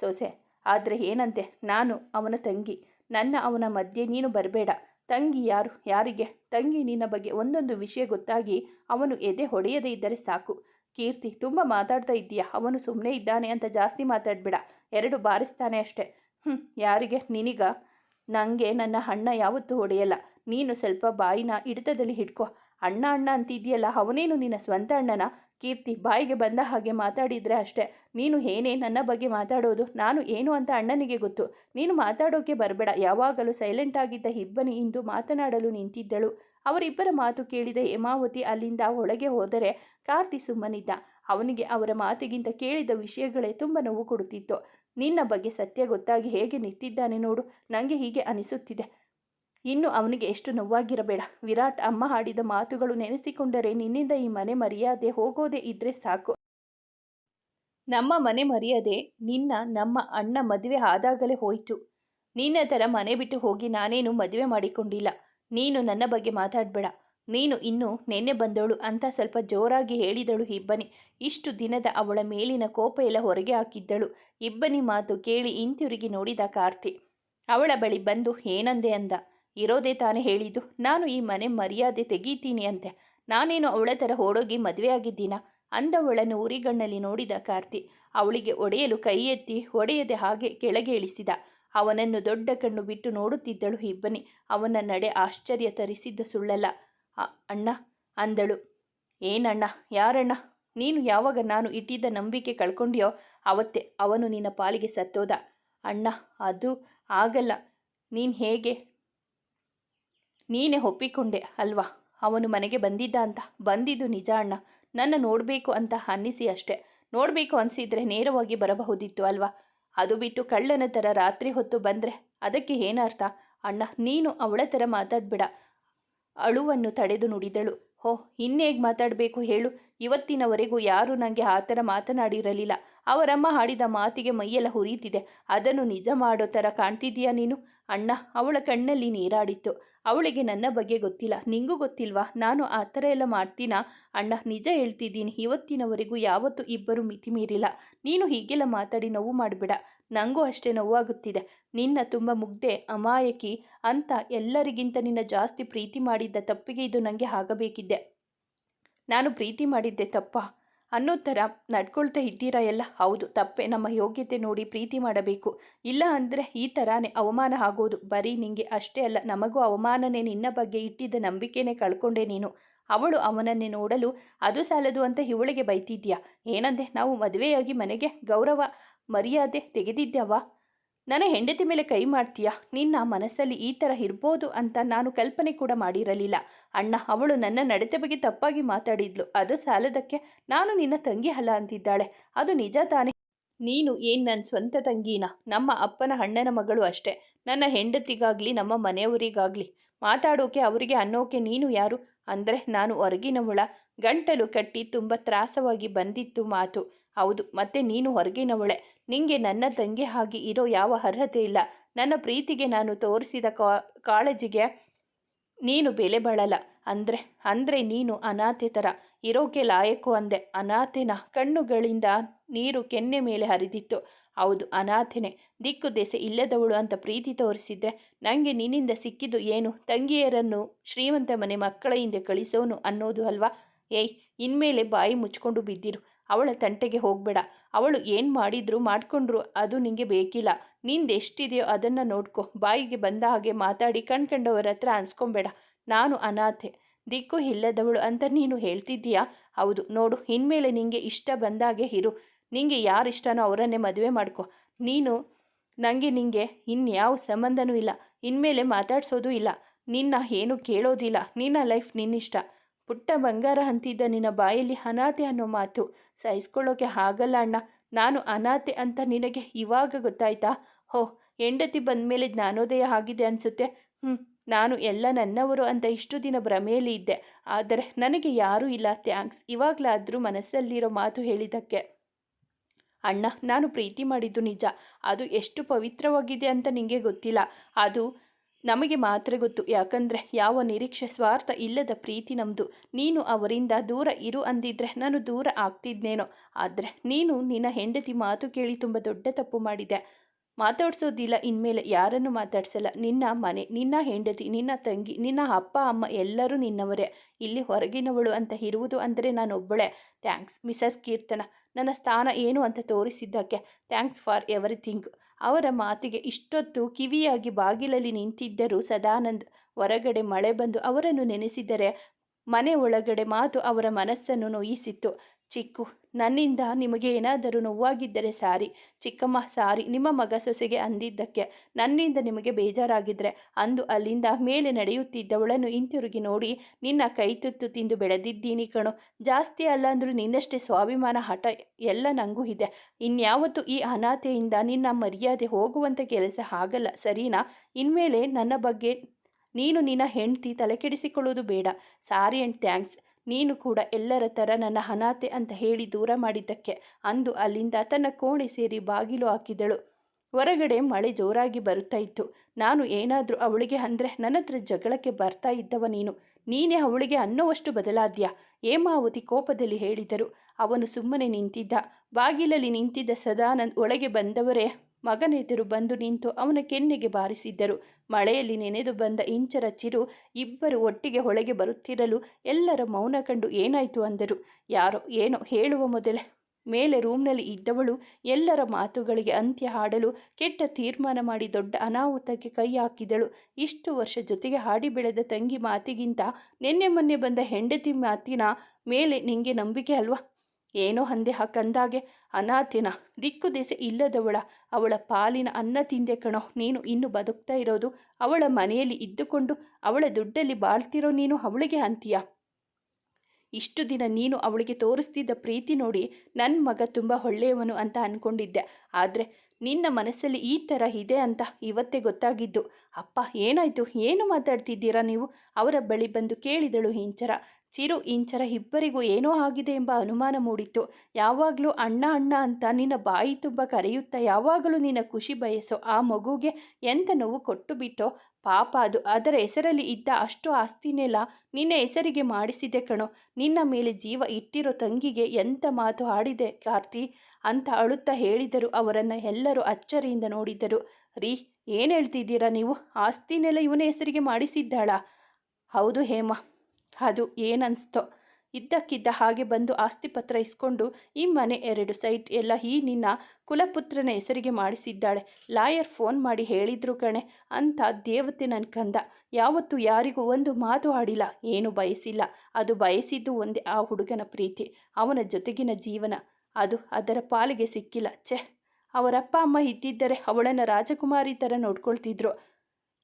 [SPEAKER 1] ಸೊಸೆ, ಆದರೆ ಏನಂತೆ? ನಾನು ಅವನ ತಂಗಿ. ನನ್ನ ಅವನ ಮಧ್ಯೆ ನೀನು ಬರಬೇಡ. ತಂಗಿ ಯಾರು? ಯಾರಿಗೆ? ತಂಗಿ ನಿನ್ನ ಬಗ್ಗೆ ಒಂದೊಂದು ವಿಷಯ ಗೊತ್ತಾಗಿ ಅವನು ಎದೆ ಹೊಡೆಯದೇ ಇದ್ದರೆ ಸಾಕು. ಕೀರ್ತಿ, ತುಂಬ ಮಾತಾಡ್ತಾ ಇದ್ದೀಯಾ? ಅವನು ಸುಮ್ಮನೆ ಇದ್ದಾನೆ ಅಂತ ಜಾಸ್ತಿ ಮಾತಾಡಬೇಡ. ಎರಡು ಬಾರಿಸ್ತಾನೆ ಅಷ್ಟೆ. ಹ್ಞೂ ಯಾರಿಗೆ? ನಿನಗ? ನನಗೆ ನನ್ನ ಅಣ್ಣ ಯಾವತ್ತೂ ಹೊಡೆಯಲ್ಲ. ನೀನು ಸ್ವಲ್ಪ ಬಾಯಿನ ಹಿಡಿತದಲ್ಲಿ ಹಿಡ್ಕೊ. ಅಣ್ಣ ಅಣ್ಣ ಅಂತಿದೆಯಲ್ಲ ಅವನೇನು ನಿನ್ನ ಸ್ವಂತ ಅಣ್ಣನ? ಕೀರ್ತಿ ಬಾಯಿಗೆ ಬಂದ ಹಾಗೆ ಮಾತಾಡಿದರೆ ಅಷ್ಟೇ. ನೀನು ಏನೇ ನನ್ನ ಬಗ್ಗೆ ಮಾತಾಡೋದು, ನಾನು ಏನು ಅಂತ ಅಣ್ಣನಿಗೆ ಗೊತ್ತು. ನೀನು ಮಾತಾಡೋಕೆ ಬರಬೇಡ. ಯಾವಾಗಲೂ ಸೈಲೆಂಟ್ ಆಗಿದ್ದ ಇಬ್ಬನಿ ಇಂದು ಮಾತನಾಡಲು ನಿಂತಿದ್ದಳು. ಅವರಿಬ್ಬರ ಮಾತು ಕೇಳಿದ ಹೇಮಾವತಿ ಅಲ್ಲಿಂದ ಒಳಗೆ ಹೋದರೆ ಕಾರ್ತಿ ಸುಮ್ಮನಿದ್ದ. ಅವನಿಗೆ ಅವರ ಮಾತಿಗಿಂತ ಕೇಳಿದ ವಿಷಯಗಳೇ ತುಂಬ ನೋವು ಕೊಡುತ್ತಿತ್ತು. ನಿನ್ನ ಬಗ್ಗೆ ಸತ್ಯ ಗೊತ್ತಾಗಿ ಹೇಗೆ ನಿಂತಿದ್ದಾನೆ ನೋಡು. ನನಗೆ ಹೀಗೆ ಅನಿಸುತ್ತಿದೆ. ಇನ್ನು ಅವನಿಗೆ ಎಷ್ಟು ನೋವಾಗಿರಬೇಡ. ವಿರಾಟ್ ಅಮ್ಮ ಆಡಿದ ಮಾತುಗಳು ನೆನೆಸಿಕೊಂಡರೆ ನಿನ್ನಿಂದ ಈ ಮನೆ ಮರ್ಯಾದೆ ಹೋಗೋದೇ ಇದ್ರೆ ಸಾಕು. ನಮ್ಮ ಮನೆ ಮರ್ಯಾದೆ ನಿನ್ನ, ನಮ್ಮ ಅಣ್ಣ ಮದುವೆ ಆದಾಗಲೇ ಹೋಯಿತು. ನಿನ್ನ ಥರ ಮನೆ ಬಿಟ್ಟು ಹೋಗಿ ನಾನೇನು ಮದುವೆ ಮಾಡಿಕೊಂಡಿಲ್ಲ. ನೀನು ನನ್ನ ಬಗ್ಗೆ ಮಾತಾಡಬೇಡ. ನೀನು ಇನ್ನು ನೆನ್ನೆ ಬಂದವಳು ಅಂತ ಸ್ವಲ್ಪ ಜೋರಾಗಿ ಹೇಳಿದಳು ಇಬ್ಬನಿ. ಇಷ್ಟು ದಿನದ ಅವಳ ಮೇಲಿನ ಕೋಪ ಎಲ್ಲ ಹೊರಗೆ ಹಾಕಿದ್ದಳು. ಇಬ್ಬನಿ ಮಾತು ಕೇಳಿ ಹಿಂತಿರುಗಿ ನೋಡಿದ ಕಾರ್ತಿ. ಅವಳ ಬಳಿ ಬಂದು, ಏನಂದೆ? ಅಂದ. ಇರೋದೇ ತಾನೇ ಹೇಳಿದ್ದು. ನಾನು ಈ ಮನೆ ಮರ್ಯಾದೆ ತೆಗೀತೀನಿ ಅಂತೆ. ನಾನೇನು ಅವಳ ಥರ ಓಡೋಗಿ ಮದುವೆ ಆಗಿದ್ದೀನ? ಅಂದವಳನ್ನು ಉರಿಗಣ್ಣಲ್ಲಿ ನೋಡಿದ ಕಾರ್ತಿ ಅವಳಿಗೆ ಒಡೆಯಲು ಕೈ ಎತ್ತಿ ಒಡೆಯದೆ ಹಾಗೆ ಕೆಳಗೆ ಇಳಿಸಿದ ಅವನನ್ನು ದೊಡ್ಡ ಕಣ್ಣು ಬಿಟ್ಟು ನೋಡುತ್ತಿದ್ದಳು ಇಬ್ಬನಿ. ಅವನ ನಡೆ ಆಶ್ಚರ್ಯ ತರಿಸಿದ್ದ ಸುಳ್ಳಲ್ಲ. ಅಣ್ಣ, ಅಂದಳು. ಏನಣ್ಣ, ಯಾರಣ್ಣ? ನೀನು ಯಾವಾಗ ನಾನು ಇಟ್ಟಿದ್ದ ನಂಬಿಕೆ ಕಳ್ಕೊಂಡಿಯೋ ಅವತ್ತೆ ಅವನು ನಿನ್ನ ಪಾಲಿಗೆ ಸತ್ತೋದ. ಅಣ್ಣ, ಅದು ಆಗಲ್ಲ. ನೀನು ಹೇಗೆ ನೀನೇ ಒಪ್ಪಿಕೊಂಡೆ ಅಲ್ವಾ? ಅವನು ಮನೆಗೆ ಬಂದಿದ್ದ ಅಂತ? ಬಂದಿದ್ದು ನಿಜ ಅಣ್ಣ. ನನ್ನ ನೋಡಬೇಕು ಅಂತ ಅನ್ನಿಸಿ ಅಷ್ಟೆ. ನೋಡಬೇಕು ಅನಿಸಿದರೆ ನೇರವಾಗಿ ಬರಬಹುದಿತ್ತು ಅಲ್ವಾ? ಅದು ಬಿಟ್ಟು ಕಳ್ಳನ ಥರ ರಾತ್ರಿ ಹೊತ್ತು ಬಂದರೆ ಅದಕ್ಕೆ ಏನರ್ಥ? ಅಣ್ಣ, ನೀನು ಅವಳ ಥರ ಮಾತಾಡಬೇಡ. ಅಳುವನ್ನು ತಡೆದು ನುಡಿದಳು. ಹೋ ಇನ್ನೇಗೆ ಮಾತಾಡಬೇಕು ಹೇಳು. ಇವತ್ತಿನವರೆಗೂ ಯಾರೂ ನನಗೆ ಆ ಥರ ಮಾತನಾಡಿರಲಿಲ್ಲ. ಅವರಮ್ಮ ಹಾಡಿದ ಮಾತಿಗೆ ಮೈಯೆಲ್ಲ ಹುರಿತಿದೆ. ಅದನ್ನು ನಿಜ ಮಾಡೋ ಥರ ಕಾಣ್ತಿದ್ದೀಯಾ ನೀನು? ಅಣ್ಣ, ಅವಳ ಕಣ್ಣಲ್ಲಿ ನೀರಾಡಿತ್ತು. ಅವಳಿಗೆ ನನ್ನ ಬಗ್ಗೆ ಗೊತ್ತಿಲ್ಲ. ನಿಂಗೂ ಗೊತ್ತಿಲ್ವಾ? ನಾನು ಆ ಥರ ಎಲ್ಲ ಮಾಡ್ತೀನಾ? ಅಣ್ಣ, ನಿಜ ಹೇಳ್ತಿದ್ದೀನಿ. ಇವತ್ತಿನವರೆಗೂ ಯಾವತ್ತೂ ಇಬ್ಬರು ಮಿತಿ ಮೀರಿಲ್ಲ. ನೀನು ಹೀಗೆಲ್ಲ ಮಾತಾಡಿ ನೋವು ಮಾಡಬೇಡ. ನನಗೂ ಅಷ್ಟೇ ನೋವಾಗುತ್ತಿದೆ. ನಿನ್ನ ತುಂಬ ಮುಗ್ದೆ ಅಮಾಯಕಿ ಅಂತ ಎಲ್ಲರಿಗಿಂತ ನಿನ್ನ ಜಾಸ್ತಿ ಪ್ರೀತಿ ಮಾಡಿದ್ದ ತಪ್ಪಿಗೆ ಇದು ನನಗೆ ಆಗಬೇಕಿದ್ದೆ ನಾನು ಪ್ರೀತಿ ಮಾಡಿದ್ದೆ ತಪ್ಪ? ಅನ್ನೋ ಥರ ನಡ್ಕೊಳ್ತಾ ಇದ್ದೀರಾ ಎಲ್ಲ? ಹೌದು, ತಪ್ಪೆ. ನಮ್ಮ ಯೋಗ್ಯತೆ ನೋಡಿ ಪ್ರೀತಿ ಮಾಡಬೇಕು. ಇಲ್ಲ ಅಂದರೆ ಈ ಥರನೇ ಅವಮಾನ ಆಗೋದು. ಬರೀ ನಿಂಗೆ ಅಷ್ಟೇ ಅಲ್ಲ, ನಮಗೂ ಅವಮಾನನೇ ನಿನ್ನ ಬಗ್ಗೆ ಇಟ್ಟಿದ್ದ ನಂಬಿಕೆನೇ ಕಳ್ಕೊಂಡೆ ನೀನು. ಅವಳು ಅವನನ್ನೇ ನೋಡಲು, ಅದು ಸಾಲದು ಅಂತ ಇವಳಿಗೆ ಬೈತಿದ್ಯಾ? ಏನಂದೆ? ನಾವು ಮದುವೆಯಾಗಿ ಮನೆಗೆ ಗೌರವ, ಮರ್ಯಾದೆ ತೆಗೆದಿದ್ದ್ಯಾವ ನನ್ನ ಹೆಂಡತಿ ಮೇಲೆ ಕೈ ಮಾಡ್ತೀಯಾ? ನಿನ್ನ ಮನಸ್ಸಲ್ಲಿ ಈ ಥರ ಇರ್ಬೋದು ಅಂತ ನಾನು ಕಲ್ಪನೆ ಕೂಡ ಮಾಡಿರಲಿಲ್ಲ. ಅಣ್ಣ, ಅವಳು ನನ್ನ ನಡತೆ ಬಗ್ಗೆ ತಪ್ಪಾಗಿ ಮಾತಾಡಿದ್ಲು. ಅದು ಸಾಲದಕ್ಕೆ ನಾನು ನಿನ್ನ ತಂಗಿ ಅಲ್ಲ ಅಂತಿದ್ದಾಳೆ. ಅದು ನಿಜ ತಾನೆ? ನೀನು ಏನು ನನ್ನ ಸ್ವಂತ ತಂಗಿನ? ನಮ್ಮ ಅಪ್ಪನ ಅಣ್ಣನ ಮಗಳು ಅಷ್ಟೇ. ನನ್ನ ಹೆಂಡತಿಗಾಗಲಿ, ನಮ್ಮ ಮನೆಯವರಿಗಾಗಲಿ. ಮಾತಾಡೋಕೆ, ಅವರಿಗೆ ಅನ್ನೋಕೆ ನೀನು ಯಾರು? ಅಂದರೆ ನಾನು ಹೊರಗಿನವಳ. ಗಂಟಲು ಕಟ್ಟಿ ತುಂಬ ತ್ರಾಸವಾಗಿ ಬಂದಿತ್ತು ಮಾತು. ಹೌದು, ಮತ್ತೆ ನೀನು ಹೊರಗಿನವಳೆ. ನಿಂಗೆ ನನ್ನ ತಂಗಿ ಹಾಗೆ ಇರೋ ಯಾವ ಅರ್ಹತೆ ಇಲ್ಲ. ನನ್ನ ಪ್ರೀತಿಗೆ ನಾನು ತೋರಿಸಿದ ಕಾಳಜಿಗೆ ನೀನು ಬೆಲೆ ಬಾಳಲ್ಲ. ಅಂದರೆ ಅಂದರೆ ನೀನು ಅನಾಥೆ ಥರ ಇರೋಕೆ ಲಾಯಕು ಅಂದೆ. ಅನಾಥೆನ ಕಣ್ಣುಗಳಿಂದ ನೀರು ಕೆನ್ನೆ ಮೇಲೆ ಹರಿದಿತ್ತು. ಹೌದು, ಅನಾಥೆನೆ. ದಿಕ್ಕು ದೆಸೆ ಇಲ್ಲದವಳು ಅಂತ ಪ್ರೀತಿ ತೋರಿಸಿದ್ರೆ ನನಗೆ ನಿನ್ನಿಂದ ಸಿಕ್ಕಿದ್ದು ಏನು? ತಂಗಿಯರನ್ನು ಶ್ರೀಮಂತ ಮನೆ ಮಕ್ಕಳ ಹಿಂದೆ ಕಳಿಸೋನು ಅನ್ನೋದು ಅಲ್ವಾ? ಏಯ್, ಇನ್ಮೇಲೆ ಬಾಯಿ ಮುಚ್ಕೊಂಡು ಬಿದ್ದಿರು. ಅವಳ ತಂಟೆಗೆ ಹೋಗಬೇಡ. ಅವಳು ಏನು ಮಾಡಿದ್ರು ಮಾಡಿಕೊಂಡ್ರು ಅದು ನಿಂಗೆ ಬೇಕಿಲ್ಲ. ನಿಂದು ಎಷ್ಟಿದೆಯೋ ಅದನ್ನು ನೋಡ್ಕೊ. ಬಾಯಿಗೆ ಬಂದ ಹಾಗೆ ಮಾತಾಡಿ ಕಣ್ಕಂಡವರ ಹತ್ರ ಅನ್ಸ್ಕೊಂಬೇಡ. ನಾನು ಅನಾಥೆ. ದಿಕ್ಕು ಇಲ್ಲದವಳು ಅಂತ ನೀನು ಹೇಳ್ತಿದ್ದೀಯಾ? ಹೌದು. ನೋಡು, ಇನ್ಮೇಲೆ ನಿಂಗೆ ಇಷ್ಟ ಬಂದಾಗೆ ಇರು. ನಿಂಗೆ ಯಾರು ಇಷ್ಟನೋ ಅವರನ್ನೇ ಮದುವೆ ಮಾಡ್ಕೊ. ನೀನು ನನಗೆ ನಿಂಗೆ ಇನ್ಯಾವ ಸಂಬಂಧನೂ ಇಲ್ಲ. ಇನ್ಮೇಲೆ ಮಾತಾಡ್ಸೋದು ಇಲ್ಲ. ನಿನ್ನ ಏನು ಕೇಳೋದಿಲ್ಲ. ನಿನ್ನ ಲೈಫ್ ನಿನ್ನಿಷ್ಟ. ಪುಟ್ಟ ಬಂಗಾರ ಅಂತಿದ್ದ ನಿನ್ನ ಬಾಯಲ್ಲಿ ಅನಾಥೆ ಅನ್ನೋ ಮಾತು. ಸಹಿಸ್ಕೊಳ್ಳೋಕೆ ಆಗಲ್ಲ ಅಣ್ಣ. ನಾನು ಅನಾಥೆ ಅಂತ ನಿನಗೆ ಇವಾಗ ಗೊತ್ತಾಯ್ತಾ? ಹೋ, ಹೆಂಡತಿ ಬಂದ ಮೇಲೆ ಜ್ಞಾನೋದಯ ಆಗಿದೆ ಅನಿಸುತ್ತೆ. ಹ್ಞೂ ನಾನು ಎಲ್ಲ ನನ್ನವರು ಅಂತ ಇಷ್ಟು ದಿನ ಭ್ರಮೆಯಲ್ಲಿ ಇದ್ದೆ. ಆದರೆ ನನಗೆ ಯಾರೂ ಇಲ್ಲ. ಥ್ಯಾಂಕ್ಸ್. ಇವಾಗಲಾದರೂ ಮನಸ್ಸಲ್ಲಿರೋ ಮಾತು ಹೇಳಿದ್ದಕ್ಕೆ. ಅಣ್ಣ, ನಾನು ಪ್ರೀತಿ ಮಾಡಿದ್ದು ನಿಜ. ಅದು ಎಷ್ಟು ಪವಿತ್ರವಾಗಿದೆ ಅಂತ ನಿಮಗೆ ಗೊತ್ತಿಲ್ಲ. ಅದು ನಮಗೆ ಮಾತ್ರ ಗೊತ್ತು. ಯಾಕಂದರೆ ಯಾವ ನಿರೀಕ್ಷೆ ಸ್ವಾರ್ಥ ಇಲ್ಲದ ಪ್ರೀತಿ ನಮ್ಮದು ನೀನು ಅವರಿಂದ ದೂರ ಇರು ಅಂದಿದ್ರೆ ನಾನು ದೂರ ಆಗ್ತಿದ್ನೇನೋ. ಆದರೆ ನೀನು ನಿನ್ನ ಹೆಂಡತಿ ಮಾತು ಕೇಳಿ ತುಂಬ ದೊಡ್ಡ ತಪ್ಪು ಮಾಡಿದೆ. ಮಾತಾಡ್ಸೋದಿಲ್ಲ, ಇನ್ಮೇಲೆ ಯಾರನ್ನು ಮಾತಾಡ್ಸಲ್ಲ. ನಿನ್ನ ಮನೆ, ನಿನ್ನ ಹೆಂಡತಿ, ನಿನ್ನ ತಂಗಿ, ನಿನ್ನ ಅಪ್ಪ, ಅಮ್ಮ ಎಲ್ಲರೂ ನಿನ್ನವರೇ. ಇಲ್ಲಿ ಹೊರಗಿನವಳು ಅಂತ ಇರುವುದು ಅಂದರೆ ನಾನೊಬ್ಬಳೆ ಥ್ಯಾಂಕ್ಸ್ ಮಿಸಸ್ ಕೀರ್ತನ. ನನ್ನ ಸ್ಥಾನ ಏನು ಅಂತ ತೋರಿಸಿದ್ದಕ್ಕೆ ಥ್ಯಾಂಕ್ಸ್ ಫಾರ್ ಎವ್ರಿಥಿಂಗ್. ಅವರ ಮಾತಿಗೆ ಇಷ್ಟೊತ್ತು ಕಿವಿಯಾಗಿ ಬಾಗಿಲಲ್ಲಿ ನಿಂತಿದ್ದರೂ ಸದಾನಂದ್ ಹೊರಗಡೆ ಮಳೆ ಬಂದು ಅವರನ್ನು ನೆನೆಸಿದರೆ ಮನೆ ಒಳಗಡೆ ಮಾತು ಅವರ ಮನಸ್ಸನ್ನು ನೋಯಿಸಿತ್ತು. ಚಿಕ್ಕು, ನನ್ನಿಂದ ನಿಮಗೆ ಏನಾದರೂ ನೋವಾಗಿದ್ದರೆ ಸಾರಿ. ಚಿಕ್ಕಮ್ಮ, ಸಾರಿ. ನಿಮ್ಮ ಮಗ ಸೊಸೆಗೆ ಅಂದಿದ್ದಕ್ಕೆ ನನ್ನಿಂದ ನಿಮಗೆ ಬೇಜಾರಾಗಿದ್ದರೆ ಅಂದು ಅಲ್ಲಿಂದ ಮೇಲೆ ನಡೆಯುತ್ತಿದ್ದವಳನ್ನು ಹಿಂತಿರುಗಿ ನೋಡಿ ನಿನ್ನ ಕೈ ತುತ್ತು ತಿಂದು ಬೆಳೆದಿದ್ದೀನಿ ಕಣೋ. ಜಾಸ್ತಿ ಅಲ್ಲ ಅಂದರೂ ನಿನ್ನಷ್ಟೇ ಸ್ವಾಭಿಮಾನ ಹಠ ಎಲ್ಲ ನನಗೂ ಇದೆ. ಇನ್ಯಾವತ್ತು ಈ ಅನಾಥೆಯಿಂದ ನಿನ್ನ ಮರ್ಯಾದೆ ಹೋಗುವಂಥ ಕೆಲಸ ಆಗಲ್ಲ, ಸರಿನಾ? ಇನ್ಮೇಲೆ ನನ್ನ ಬಗ್ಗೆ ನೀನು ನಿನ್ನ ಹೆಂಡತಿ ತಲೆಕೆಡಿಸಿಕೊಳ್ಳೋದು ಬೇಡ. Sorry and thanks. ನೀನು ಕೂಡ ಎಲ್ಲರ ಥರ ನನ್ನ ಅನಾಥೆ ಅಂತ ಹೇಳಿ ದೂರ ಮಾಡಿದ್ದಕ್ಕೆ. ಅಂದು ಅಲ್ಲಿಂದ ತನ್ನ ಕೋಣೆ ಸೇರಿ ಬಾಗಿಲು ಹಾಕಿದಳು. ಹೊರಗಡೆ ಮಳೆ ಜೋರಾಗಿ ಬರುತ್ತಾ ಇತ್ತು. ನಾನು ಏನಾದರೂ ಅವಳಿಗೆ ಅಂದರೆ ನನ್ನ ಹತ್ರ ಜಗಳಕ್ಕೆ ಬರ್ತಾ ಇದ್ದವ ನೀನು. ನೀನೇ ಅವಳಿಗೆ ಅನ್ನೋವಷ್ಟು ಬದಲಾದ್ಯಾ? ಹೇಮಾವತಿ ಕೋಪದಲ್ಲಿ ಹೇಳಿದರು. ಅವನು ಸುಮ್ಮನೆ ನಿಂತಿದ್ದ. ಬಾಗಿಲಲ್ಲಿ ನಿಂತಿದ್ದ ಸದಾನಂದ್ ಒಳಗೆ ಬಂದವರೇ ಮಗನೆದುರು ಬಂದು ನಿಂತು ಅವನ ಕೆನ್ನೆಗೆ ಬಾರಿಸಿದ್ದರು. ಮಳೆಯಲ್ಲಿ ನೆನೆದು ಬಂದ ಇಂಚರ ಚಿರು ಇಬ್ಬರು ಒಟ್ಟಿಗೆ ಹೊಳೆಗೆ ಬರುತ್ತಿರಲು ಎಲ್ಲರ ಮೌನ ಕಂಡು ಏನಾಯಿತು ಅಂದರು. ಯಾರೋ ಏನೋ ಹೇಳುವ ಮೊದಲೇ ಮೇಲೆ ರೂಮ್ನಲ್ಲಿ ಇದ್ದವಳು ಎಲ್ಲರ ಮಾತುಗಳಿಗೆ ಅಂತ್ಯ ಹಾಡಲು ಕೆಟ್ಟ ತೀರ್ಮಾನ ಮಾಡಿ ದೊಡ್ಡ ಅನಾಹುತಕ್ಕೆ ಕೈ ಹಾಕಿದಳು. ಇಷ್ಟು ವರ್ಷ ಜೊತೆಗೆ ಹಾಡಿ ಬೆಳೆದ ತಂಗಿ ಮಾತಿಗಿಂತ ನಿನ್ನೆ ಮೊನ್ನೆ ಬಂದ ಹೆಂಡತಿ ಮಾತಿನ ಮೇಲೆ ನಿಂಗೆ ನಂಬಿಕೆ ಅಲ್ವಾ? ಏನೋ ಹಂದೆ ಆ ಕಂದಾಗೆ ಅನಾಥಿನ. ದಿಕ್ಕು ದೆಸೆ ಇಲ್ಲದವಳ, ಅವಳ ಪಾಲಿನ ಅನ್ನ ತಿಂದೆ ಕಣೋ, ನೀನು ಇನ್ನು ಬದುಕ್ತಾ ಇರೋದು ಅವಳ ಮನೆಯಲ್ಲಿ ಇದ್ದುಕೊಂಡು ಅವಳ ದುಡ್ಡಲ್ಲಿ ಬಾಳ್ತಿರೋ ನೀನು ಅವಳಿಗೆ ಅಂತೀಯ? ಇಷ್ಟು ದಿನ ನೀನು ಅವಳಿಗೆ ತೋರಿಸ್ತಿದ್ದ ಪ್ರೀತಿ ನೋಡಿ ನನ್ನ ಮಗ ತುಂಬ ಒಳ್ಳೆಯವನು ಅಂತ ಅಂದ್ಕೊಂಡಿದ್ದೆ ಆದರೆ ನಿನ್ನ ಮನಸ್ಸಲ್ಲಿ ಈ ಥರ ಇದೆ ಅಂತ ಇವತ್ತೇ ಗೊತ್ತಾಗಿದ್ದು. ಅಪ್ಪ, ಏನಾಯಿತು? ಏನು ಮಾತಾಡ್ತಿದ್ದೀರಾ ನೀವು? ಅವರ ಬಳಿ ಬಂದು ಕೇಳಿದಳು ಇಂಚರ ಚಿರು ಇಂಚರ ಇಬ್ಬರಿಗೂ ಏನೋ ಆಗಿದೆ ಎಂಬ ಅನುಮಾನ ಮೂಡಿತ್ತು. ಯಾವಾಗಲೂ ಅಣ್ಣ ಅಣ್ಣ ಅಂತ ನಿನ್ನ ಬಾಯಿ ತುಂಬ ಕರೆಯುತ್ತಾ ಯಾವಾಗಲೂ ನಿನ್ನ ಖುಷಿ ಬಯಸೋ ಆ ಮಗುಗೆ ಎಂಥ ನೋವು ಕೊಟ್ಟು ಬಿಟ್ಟೋ? ಪಾಪ ಅದು. ಅದರ ಹೆಸರಲ್ಲಿ ಇದ್ದ ಅಷ್ಟು ಆಸ್ತಿನೆಲ್ಲ ನಿನ್ನ ಹೆಸರಿಗೆ ಮಾಡಿಸಿದೆ ಕಣೋ. ನಿನ್ನ ಮೇಲೆ ಜೀವ ಇಟ್ಟಿರೋ ತಂಗಿಗೆ ಎಂಥ ಮಾತು ಆಡಿದೆ ಕಾರ್ತಿ? ಅಂತ ಅಳುತ್ತಾ ಹೇಳಿದರು ಅವರನ್ನು ಎಲ್ಲರೂ ಅಚ್ಚರಿಯಿಂದ ನೋಡಿದರು. ರೀ, ಏನು ಹೇಳ್ತಿದ್ದೀರಾ ನೀವು? ಆಸ್ತಿನೆಲ್ಲ ಇವನ ಹೆಸರಿಗೆ ಮಾಡಿಸಿದ್ದಾಳ? ಹೌದು ಹೇಮ. ಅದು ಏನನ್ಸ್ತೋ. ಇದ್ದಕ್ಕಿದ್ದ ಹಾಗೆ ಬಂದು ಆಸ್ತಿ ಪತ್ರ ಇಸ್ಕೊಂಡು ಈ ಮನೆ ಎರಡು ಸೈಟ್ ಎಲ್ಲ ಈ ನಿನ್ನ ಕುಲಪುತ್ರನ ಹೆಸರಿಗೆ ಮಾಡಿಸಿದ್ದಾಳೆ. ಲಾಯರ್ ಫೋನ್ ಮಾಡಿ ಹೇಳಿದ್ರು ಕಣೆ. ಅಂತ ದೇವತೆ ನನ್ನ ಕಂದ. ಯಾವತ್ತೂ ಯಾರಿಗೂ ಒಂದು ಮಾತು ಆಡಿಲ್ಲ. ಏನು ಬಯಸಿಲ್ಲ. ಅದು ಬಯಸಿದ್ದು ಒಂದೇ ಆ ಹುಡುಗನ ಪ್ರೀತಿ, ಅವನ ಜೊತೆಗಿನ ಜೀವನ. ಅದು ಅದರ ಪಾಲಿಗೆ ಸಿಕ್ಕಿಲ್ಲ. ಛೆ, ಅವರಪ್ಪ ಅಮ್ಮ ಇದ್ದಿದ್ದರೆ ಅವಳನ್ನು ರಾಜಕುಮಾರಿ ಥರ ನೋಡ್ಕೊಳ್ತಿದ್ರು.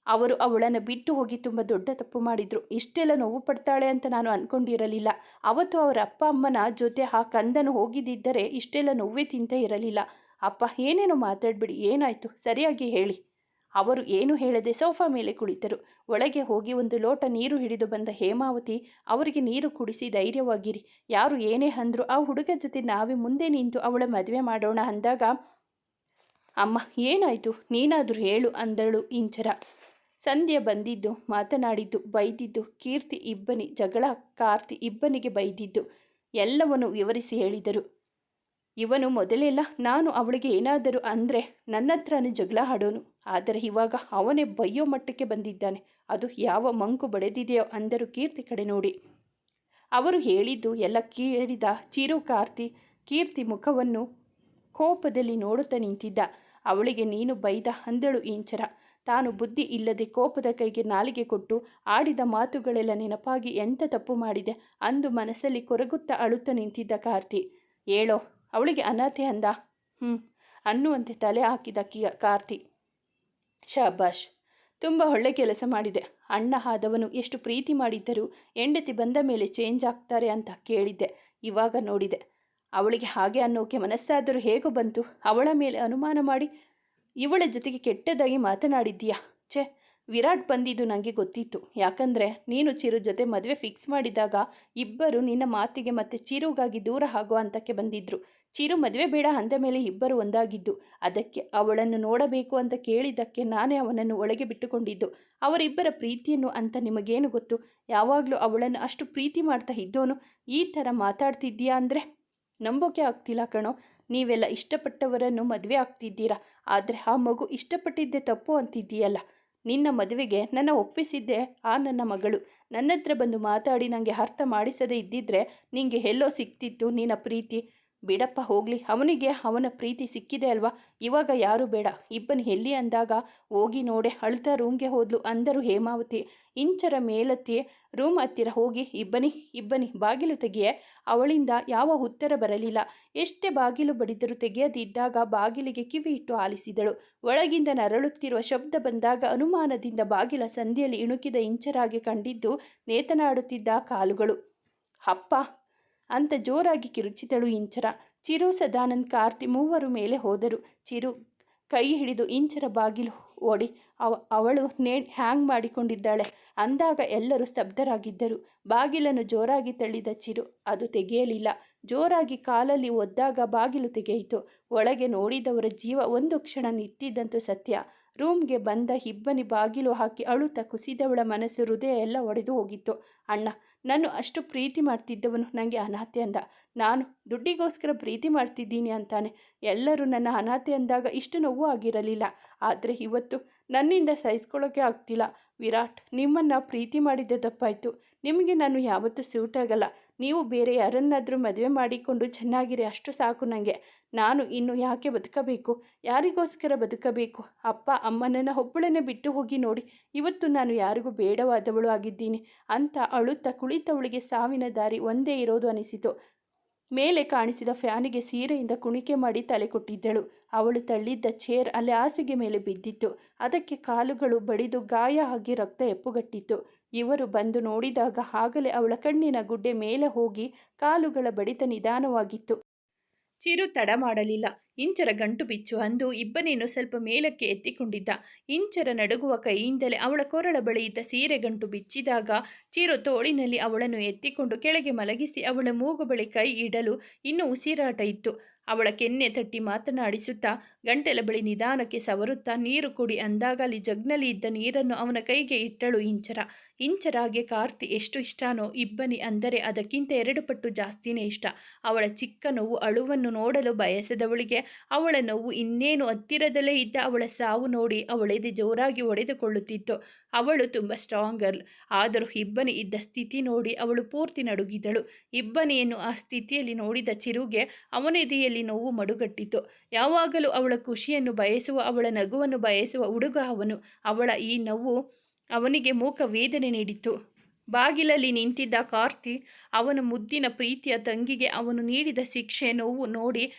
[SPEAKER 1] ಅವರು ಅವಳನ್ನು ಬಿಟ್ಟು ಹೋಗಿ ತುಂಬ ದೊಡ್ಡ ತಪ್ಪು ಮಾಡಿದರು. ಇಷ್ಟೆಲ್ಲ ನೋವು ಪಡ್ತಾಳೆ ಅಂತ ನಾನು ಅಂದ್ಕೊಂಡಿರಲಿಲ್ಲ ಅವತ್ತು ಅವರ ಅಪ್ಪ ಅಮ್ಮನ ಜೊತೆ ಆ ಕಂದನು ಹೋಗಿದ್ದಿದ್ದರೆ ಇಷ್ಟೆಲ್ಲ ನೋವೇ ತಿಂತ ಇರಲಿಲ್ಲ. ಅಪ್ಪ, ಏನೇನೋ ಮಾತಾಡ್ಬಿಡಿ, ಏನಾಯಿತು? ಸರಿಯಾಗಿ ಹೇಳಿ. ಅವರು ಏನು ಹೇಳದೆ ಸೋಫಾ ಮೇಲೆ ಕುಳಿತರು. ಒಳಗೆ ಹೋಗಿ ಒಂದು ಲೋಟ ನೀರು ಹಿಡಿದು ಬಂದ ಹೇಮಾವತಿ, ಅವರಿಗೆ ನೀರು ಕುಡಿಸಿ ಧೈರ್ಯವಾಗಿರಿ. ಯಾರು ಏನೇ ಅಂದರು ಆ ಹುಡುಗ ಜೊತೆ ನಾವೇ ಮುಂದೆ ನಿಂತು ಅವಳ ಮದುವೆ ಮಾಡೋಣ ಅಂದಾಗ, ಅಮ್ಮ, ಏನಾಯಿತು? ನೀನಾದರೂ ಹೇಳು ಅಂದಳು ಇಂಚರ. ಸಂಧ್ಯೆ ಬಂದಿದ್ದು, ಮಾತನಾಡಿದ್ದು, ಬೈದಿದ್ದು, ಕೀರ್ತಿ ಇಬ್ಬನಿ, ಜಗಳ, ಕಾರ್ತಿ ಇಬ್ಬನಿಗೆ ಬೈದಿದ್ದು ಎಲ್ಲವನ್ನು ವಿವರಿಸಿ ಹೇಳಿದರು. ಇವನು ಮೊದಲೆಲ್ಲ ನಾನು ಅವಳಿಗೆ ಏನಾದರೂ ಅಂದರೆ ನನ್ನ ಹತ್ರನೇ ಜಗಳ ಆಡೋನು. ಆದರೆ ಇವಾಗ ಅವನೇ ಬೈಯೋ ಮಟ್ಟಕ್ಕೆ ಬಂದಿದ್ದಾನೆ. ಅದು ಯಾವ ಮಂಕು ಬಡೆದಿದೆಯೋ ಅಂದರು ಕೀರ್ತಿ ಕಡೆ ನೋಡಿ. ಅವರು ಹೇಳಿದ್ದು ಎಲ್ಲ ಕೇಳಿದ ಚಿರು ಕಾರ್ತಿ ಕೀರ್ತಿ ಮುಖವನ್ನು ಕೋಪದಲ್ಲಿ ನೋಡುತ್ತಾ ನಿಂತಿದ್ದ. ಅವಳಿಗೆ ನೀನು ಬೈದ ಅಂದಳು ಇಂಚರ ತಾನು ಬುದ್ಧಿ ಇಲ್ಲದೆ ಕೋಪದ ಕೈಗೆ ನಾಲಿಗೆ ಕೊಟ್ಟು ಆಡಿದ ಮಾತುಗಳೆಲ್ಲ ನೆನಪಾಗಿ ಎಂಥ ತಪ್ಪು ಮಾಡಿದೆ ಅಂದು ಮನಸ್ಸಲ್ಲಿ ಕೊರಗುತ್ತಾ ಅಳುತ್ತಾ ನಿಂತಿದ್ದ ಕಾರ್ತಿ. ಹೇಳೋ, ಅವಳಿಗೆ ಅನಾಥೆ ಅಂದ? ಹ್ಞೂ ಅನ್ನುವಂತೆ ತಲೆ ಹಾಕಿದ ಕಿಯ, ಕಾರ್ತಿ. ಶಾಬಾಷ್, ತುಂಬ ಒಳ್ಳೆ ಕೆಲಸ ಮಾಡಿದೆ. ಅಣ್ಣ ಆದವನು ಎಷ್ಟು ಪ್ರೀತಿ ಮಾಡಿದ್ದರೂ ಹೆಂಡತಿ ಬಂದ ಮೇಲೆ ಚೇಂಜ್ ಆಗ್ತಾರೆ ಅಂತ ಕೇಳಿದ್ದೆ, ಇವಾಗ ನೋಡಿದೆ. ಅವಳಿಗೆ ಹಾಗೆ ಅನ್ನೋಕೆ ಮನಸ್ಸಾದರೂ ಹೇಗೋ ಬಂತು. ಅವಳ ಮೇಲೆ ಅನುಮಾನ ಮಾಡಿ ಇವಳ ಜೊತೆಗೆ ಕೆಟ್ಟದಾಗಿ ಮಾತನಾಡಿದ್ದೀಯಾ? ಛೇ, ವಿರಾಟ್ ಬಂದಿದ್ದು ನನಗೆ ಗೊತ್ತಿತ್ತು. ಯಾಕಂದರೆ ನೀನು ಚಿರು ಜೊತೆ ಮದುವೆ ಫಿಕ್ಸ್ ಮಾಡಿದಾಗ ಇಬ್ಬರು ನಿನ್ನ ಮಾತಿಗೆ ಮತ್ತೆ ಚಿರುಗಾಗಿ ದೂರ ಆಗೋ ಹಂತಕ್ಕೆ ಬಂದಿದ್ರು. ಚಿರು ಮದುವೆ ಬೇಡ ಅಂದ ಮೇಲೆ ಇಬ್ಬರು ಒಂದಾಗಿದ್ದು. ಅದಕ್ಕೆ ಅವಳನ್ನು ನೋಡಬೇಕು ಅಂತ ಕೇಳಿದ್ದಕ್ಕೆ ನಾನೇ ಅವನನ್ನು ಒಳಗೆ ಬಿಟ್ಟುಕೊಂಡಿದ್ದು. ಅವರಿಬ್ಬರ ಪ್ರೀತಿಯನ್ನು ಅಂತ ನಿಮಗೇನು ಗೊತ್ತು? ಯಾವಾಗಲೂ ಅವಳನ್ನು ಅಷ್ಟು ಪ್ರೀತಿ ಮಾಡ್ತಾ ಇದ್ದೋನು. ಈ ಥರ ಮಾತಾಡ್ತಿದ್ದೀಯಾ ಅಂದರೆ ನಂಬೋಕೆ ಆಗ್ತಿಲ್ಲ ಕಣೋ. ನೀವೆಲ್ಲ ಇಷ್ಟಪಟ್ಟವರನ್ನು ಮದುವೆ ಆಗ್ತಿದ್ದೀರಾ? ಆದರೆ ಆ ಮಗು ಇಷ್ಟಪಟ್ಟಿದ್ದೆ ತಪ್ಪು ಅಂತಿದ್ದೀಯಲ್ಲ. ನಿನ್ನ ಮದುವೆಗೆ ನನ್ನ ಒಪ್ಪಿಸಿದ್ದೆ ಆ ನನ್ನ ಮಗಳು. ನನ್ನ ಹತ್ರ ಬಂದು ಮಾತಾಡಿ ನನಗೆ ಅರ್ಥ ಮಾಡಿಸದೇ ಇದ್ದಿದ್ರೆ ನಿನಗೆ ಎಲ್ಲೋ ಸಿಕ್ತಿತ್ತು ನಿನ್ನ ಪ್ರೀತಿ. ಬಿಡಪ್ಪ ಹೋಗಲಿ, ಅವನಿಗೆ ಅವನ ಪ್ರೀತಿ ಸಿಕ್ಕಿದೆ ಅಲ್ವಾ? ಇವಾಗ ಯಾರು ಬೇಡ. ಇಬ್ಬನಿ ಎಲ್ಲಿ ಅಂದಾಗ, ಹೋಗಿ ನೋಡೆ, ಅಳ್ತಾ ರೂಮ್ಗೆ ಹೋದ್ಲು ಅಂದರು ಹೇಮಾವತಿ. ಇಂಚರ ಮೇಲತ್ತಿ, ರೂಮ್ ಹತ್ತಿರ ಹೋಗಿ, ಇಬ್ಬನಿ ಇಬ್ಬನಿ, ಬಾಗಿಲು ತೆಗೆಯೆ. ಅವಳಿಂದ ಯಾವ ಉತ್ತರ ಬರಲಿಲ್ಲ. ಎಷ್ಟೇ ಬಾಗಿಲು ಬಡಿದರೂ ತೆಗೆಯದಿದ್ದಾಗ ಬಾಗಿಲಿಗೆ ಕಿವಿ ಇಟ್ಟು ಆಲಿಸಿದಳು. ಒಳಗಿಂದ ನರಳುತ್ತಿರುವ ಶಬ್ದ ಬಂದಾಗ ಅನುಮಾನದಿಂದ ಬಾಗಿಲ ಸಂಧಿಯಲ್ಲಿ ಇಣುಕಿದ ಇಂಚರಾಗಿ ಕಂಡಿದ್ದು ನೇತನಾಡುತ್ತಿದ್ದ ಕಾಲುಗಳು. ಅಪ್ಪ ಅಂತ ಜೋರಾಗಿ ಕಿರುಚಿದಳು ಇಂಚರ. ಚಿರು ಸದಾನಂದ್ ಕಾರ್ತಿ ಮೂವರು ಮೇಲೆ ಹೋದರು. ಚಿರು ಕೈ ಹಿಡಿದು ಇಂಚರ ಬಾಗಿಲು ಓಡಿ, ಅವ, ಅವಳು ನೇ ಹ್ಯಾಂಗ್ ಮಾಡಿಕೊಂಡಿದ್ದಾಳೆ? ಅಂದಾಗ ಎಲ್ಲರೂ ಸ್ತಬ್ಧರಾಗಿದ್ದರು. ಬಾಗಿಲನ್ನು ಜೋರಾಗಿ ತಳ್ಳಿದ ಚಿರು, ಅದು ತೆಗೆಯಲಿಲ್ಲ. ಜೋರಾಗಿ ಕಾಲಲ್ಲಿ ಒದ್ದಾಗ ಬಾಗಿಲು ತೆಗೆಯಿತು. ಒಳಗೆ ನೋಡಿದವರ ಜೀವ ಒಂದು ಕ್ಷಣ ನಿಂತಿದ್ದಂತೂ ಸತ್ಯ. ರೂಮ್ಗೆ ಬಂದ ಇಬ್ಬನಿ ಬಾಗಿಲು ಹಾಕಿ ಅಳುತ್ತ ಕುಸಿದವಳ ಮನಸ್ಸು ಹೃದಯ ಎಲ್ಲ ಒಡೆದು ಹೋಗಿತ್ತು. ಅಣ್ಣ, ನಾನು ಅಷ್ಟು ಪ್ರೀತಿ ಮಾಡ್ತಿದ್ದವನು ನನಗೆ ಅನಾಥೆ ಅಂದ. ನಾನು ದುಡ್ಡಿಗೋಸ್ಕರ ಪ್ರೀತಿ ಮಾಡ್ತಿದ್ದೀನಿ ಅಂತಾನೆ. ಎಲ್ಲರೂ ನನ್ನ ಅನಾಥೆ ಅಂದಾಗ ಇಷ್ಟು ನೋವು ಆಗಿರಲಿಲ್ಲ. ಆದರೆ ಇವತ್ತು ನನ್ನಿಂದ ಸಹಿಸ್ಕೊಳ್ಳೋಕೆ ಆಗ್ತಿಲ್ಲ. ವಿರಾಟ್, ನಿಮ್ಮನ್ನು ಪ್ರೀತಿ ಮಾಡಿದ್ದೆ ತಪ್ಪಾಯಿತು. ನಿಮಗೆ ನಾನು ಯಾವತ್ತೂ ಸೂಟ್ ಆಗಲ್ಲ. ನೀವು ಬೇರೆ ಯಾರನ್ನಾದರೂ ಮದುವೆ ಮಾಡಿಕೊಂಡು ಚೆನ್ನಾಗಿರಿ, ಅಷ್ಟು ಸಾಕು ನನಗೆ ನಾನು ಇನ್ನು ಯಾಕೆ ಬದುಕಬೇಕು? ಯಾರಿಗೋಸ್ಕರ ಬದುಕಬೇಕು? ಅಪ್ಪ, ಅಮ್ಮನನ್ನು ಒಬ್ಬಳನ್ನೇ ಬಿಟ್ಟು ಹೋಗಿ ನೋಡಿ. ಇವತ್ತು ನಾನು ಯಾರಿಗೂ ಬೇಡವಾದವಳು ಆಗಿದ್ದೀನಿ. ಅಂತ ಅಳುತ್ತಾ ಕುಳಿತವಳಿಗೆ ಸಾವಿನ ದಾರಿ ಒಂದೇ ಇರೋದು ಅನಿಸಿತು. ಮೇಲೆ ಕಾಣಿಸಿದ ಫ್ಯಾನಿಗೆ ಸೀರೆಯಿಂದ ಕುಣಿಕೆ ಮಾಡಿ ತಲೆ ಕೊಟ್ಟಿದ್ದಳು. ಅವಳು ತಳ್ಳಿದ್ದ ಚೇರ್ ಅಲ್ಲಿ ಹಾಸಿಗೆ ಮೇಲೆ ಬಿದ್ದಿತ್ತು. ಅದಕ್ಕೆ ಕಾಲುಗಳು ಬಡಿದು ಗಾಯ ಆಗಿ ರಕ್ತ ಎಪ್ಪುಗಟ್ಟಿತ್ತು. ಇವರು ಬಂದು ನೋಡಿದಾಗ ಆಗಲೇ ಅವಳ ಕಣ್ಣಿನ ಗುಡ್ಡೆ ಮೇಲೆ ಹೋಗಿ ಕಾಲುಗಳ ಬಡಿತ ನಿಧಾನವಾಗಿತ್ತು. ಚಿರು ತಡ ಮಾಡಲಿಲ್ಲ. ಇಂಚರ ಗಂಟು ಬಿಚ್ಚು ಅಂದು ಇಬ್ಬನೇನು ಸ್ವಲ್ಪ ಮೇಲಕ್ಕೆ ಎತ್ತಿಕೊಂಡಿದ್ದ. ಇಂಚರ ನಡುಗುವ ಕೈಯಿಂದಲೇ ಅವಳ ಕೊರಳ ಬಳಿ ಸೀರೆ ಗಂಟು ಬಿಚ್ಚಿದಾಗ ಚಿರು ತೋಳಿನಲ್ಲಿ ಅವಳನ್ನು ಎತ್ತಿಕೊಂಡು ಕೆಳಗೆ ಮಲಗಿಸಿ ಅವಳ ಮೂಗು ಬಳಿ ಕೈ ಇಡಲು ಇನ್ನೂ ಉಸಿರಾಟ ಇತ್ತು. ಅವಳ ಕೆನ್ನೆ ತಟ್ಟಿ ಮಾತನಾಡಿಸುತ್ತಾ ಗಂಟೆಲ ಬಳಿ ನಿಧಾನಕ್ಕೆ ಸವರುತ್ತಾ ನೀರು ಕುಡಿ ಅಂದಾಗ ಅಲ್ಲಿ ಜಗ್ನಲ್ಲಿ ಇದ್ದ ನೀರನ್ನು ಅವನ ಕೈಗೆ ಇಟ್ಟಳು ಇಂಚರ. ಇಂಚರಾಗೆ ಕಾರ್ತಿ ಎಷ್ಟು ಇಷ್ಟನೋ ಇಬ್ಬನಿ ಅಂದರೆ ಅದಕ್ಕಿಂತ ಎರಡು ಪಟ್ಟು ಜಾಸ್ತಿನೇ ಇಷ್ಟ. ಅವಳ ಚಿಕ್ಕ ನೋವು ಅಳುವನ್ನು ನೋಡಲು ಬಯಸದವಳಿಗೆ ಅವಳ ನೋವು ಇನ್ನೇನು ಹತ್ತಿರದಲ್ಲೇ ಇದ್ದ ಅವಳ ಸಾವು ನೋಡಿ ಅವಳೆದೆ ಜೋರಾಗಿ ಒಡೆದುಕೊಳ್ಳುತ್ತಿತ್ತು ಅವಳು ತುಂಬ ಸ್ಟ್ರಾಂಗ್ ಗರ್ಲ್ ಆದರೂ ಇಬ್ಬನಿ ಇದ್ದ ಸ್ಥಿತಿ ನೋಡಿ ಅವಳು ಪೂರ್ತಿ ನಡುಗಿದಳು. ಇಬ್ಬನಿಯನ್ನು ಆ ಸ್ಥಿತಿಯಲ್ಲಿ ನೋಡಿದ ಚಿರುಗೆ ಅವನೆದೆಯಲ್ಲಿ ನೋವು ಮಡುಗಟ್ಟಿತು. ಯಾವಾಗಲೂ ಅವಳ ಖುಷಿಯನ್ನು ಬಯಸುವ, ಅವಳ ನಗುವನ್ನು ಬಯಸುವ ಹುಡುಗ ಅವನು. ಅವಳ ಈ ನೋವು ಅವನಿಗೆ ಮೂಕ ವೇದನೆ ನೀಡಿತು. ಬಾಗಿಲಲ್ಲಿ ನಿಂತಿದ್ದ ಕಾರ್ತಿ ಅವನ ಮುದ್ದಿನ ಪ್ರೀತಿಯ ತಂಗಿಗೆ ಅವನು ನೀಡಿದ ಶಿಕ್ಷೆ ನೋವು ನೋಡಿ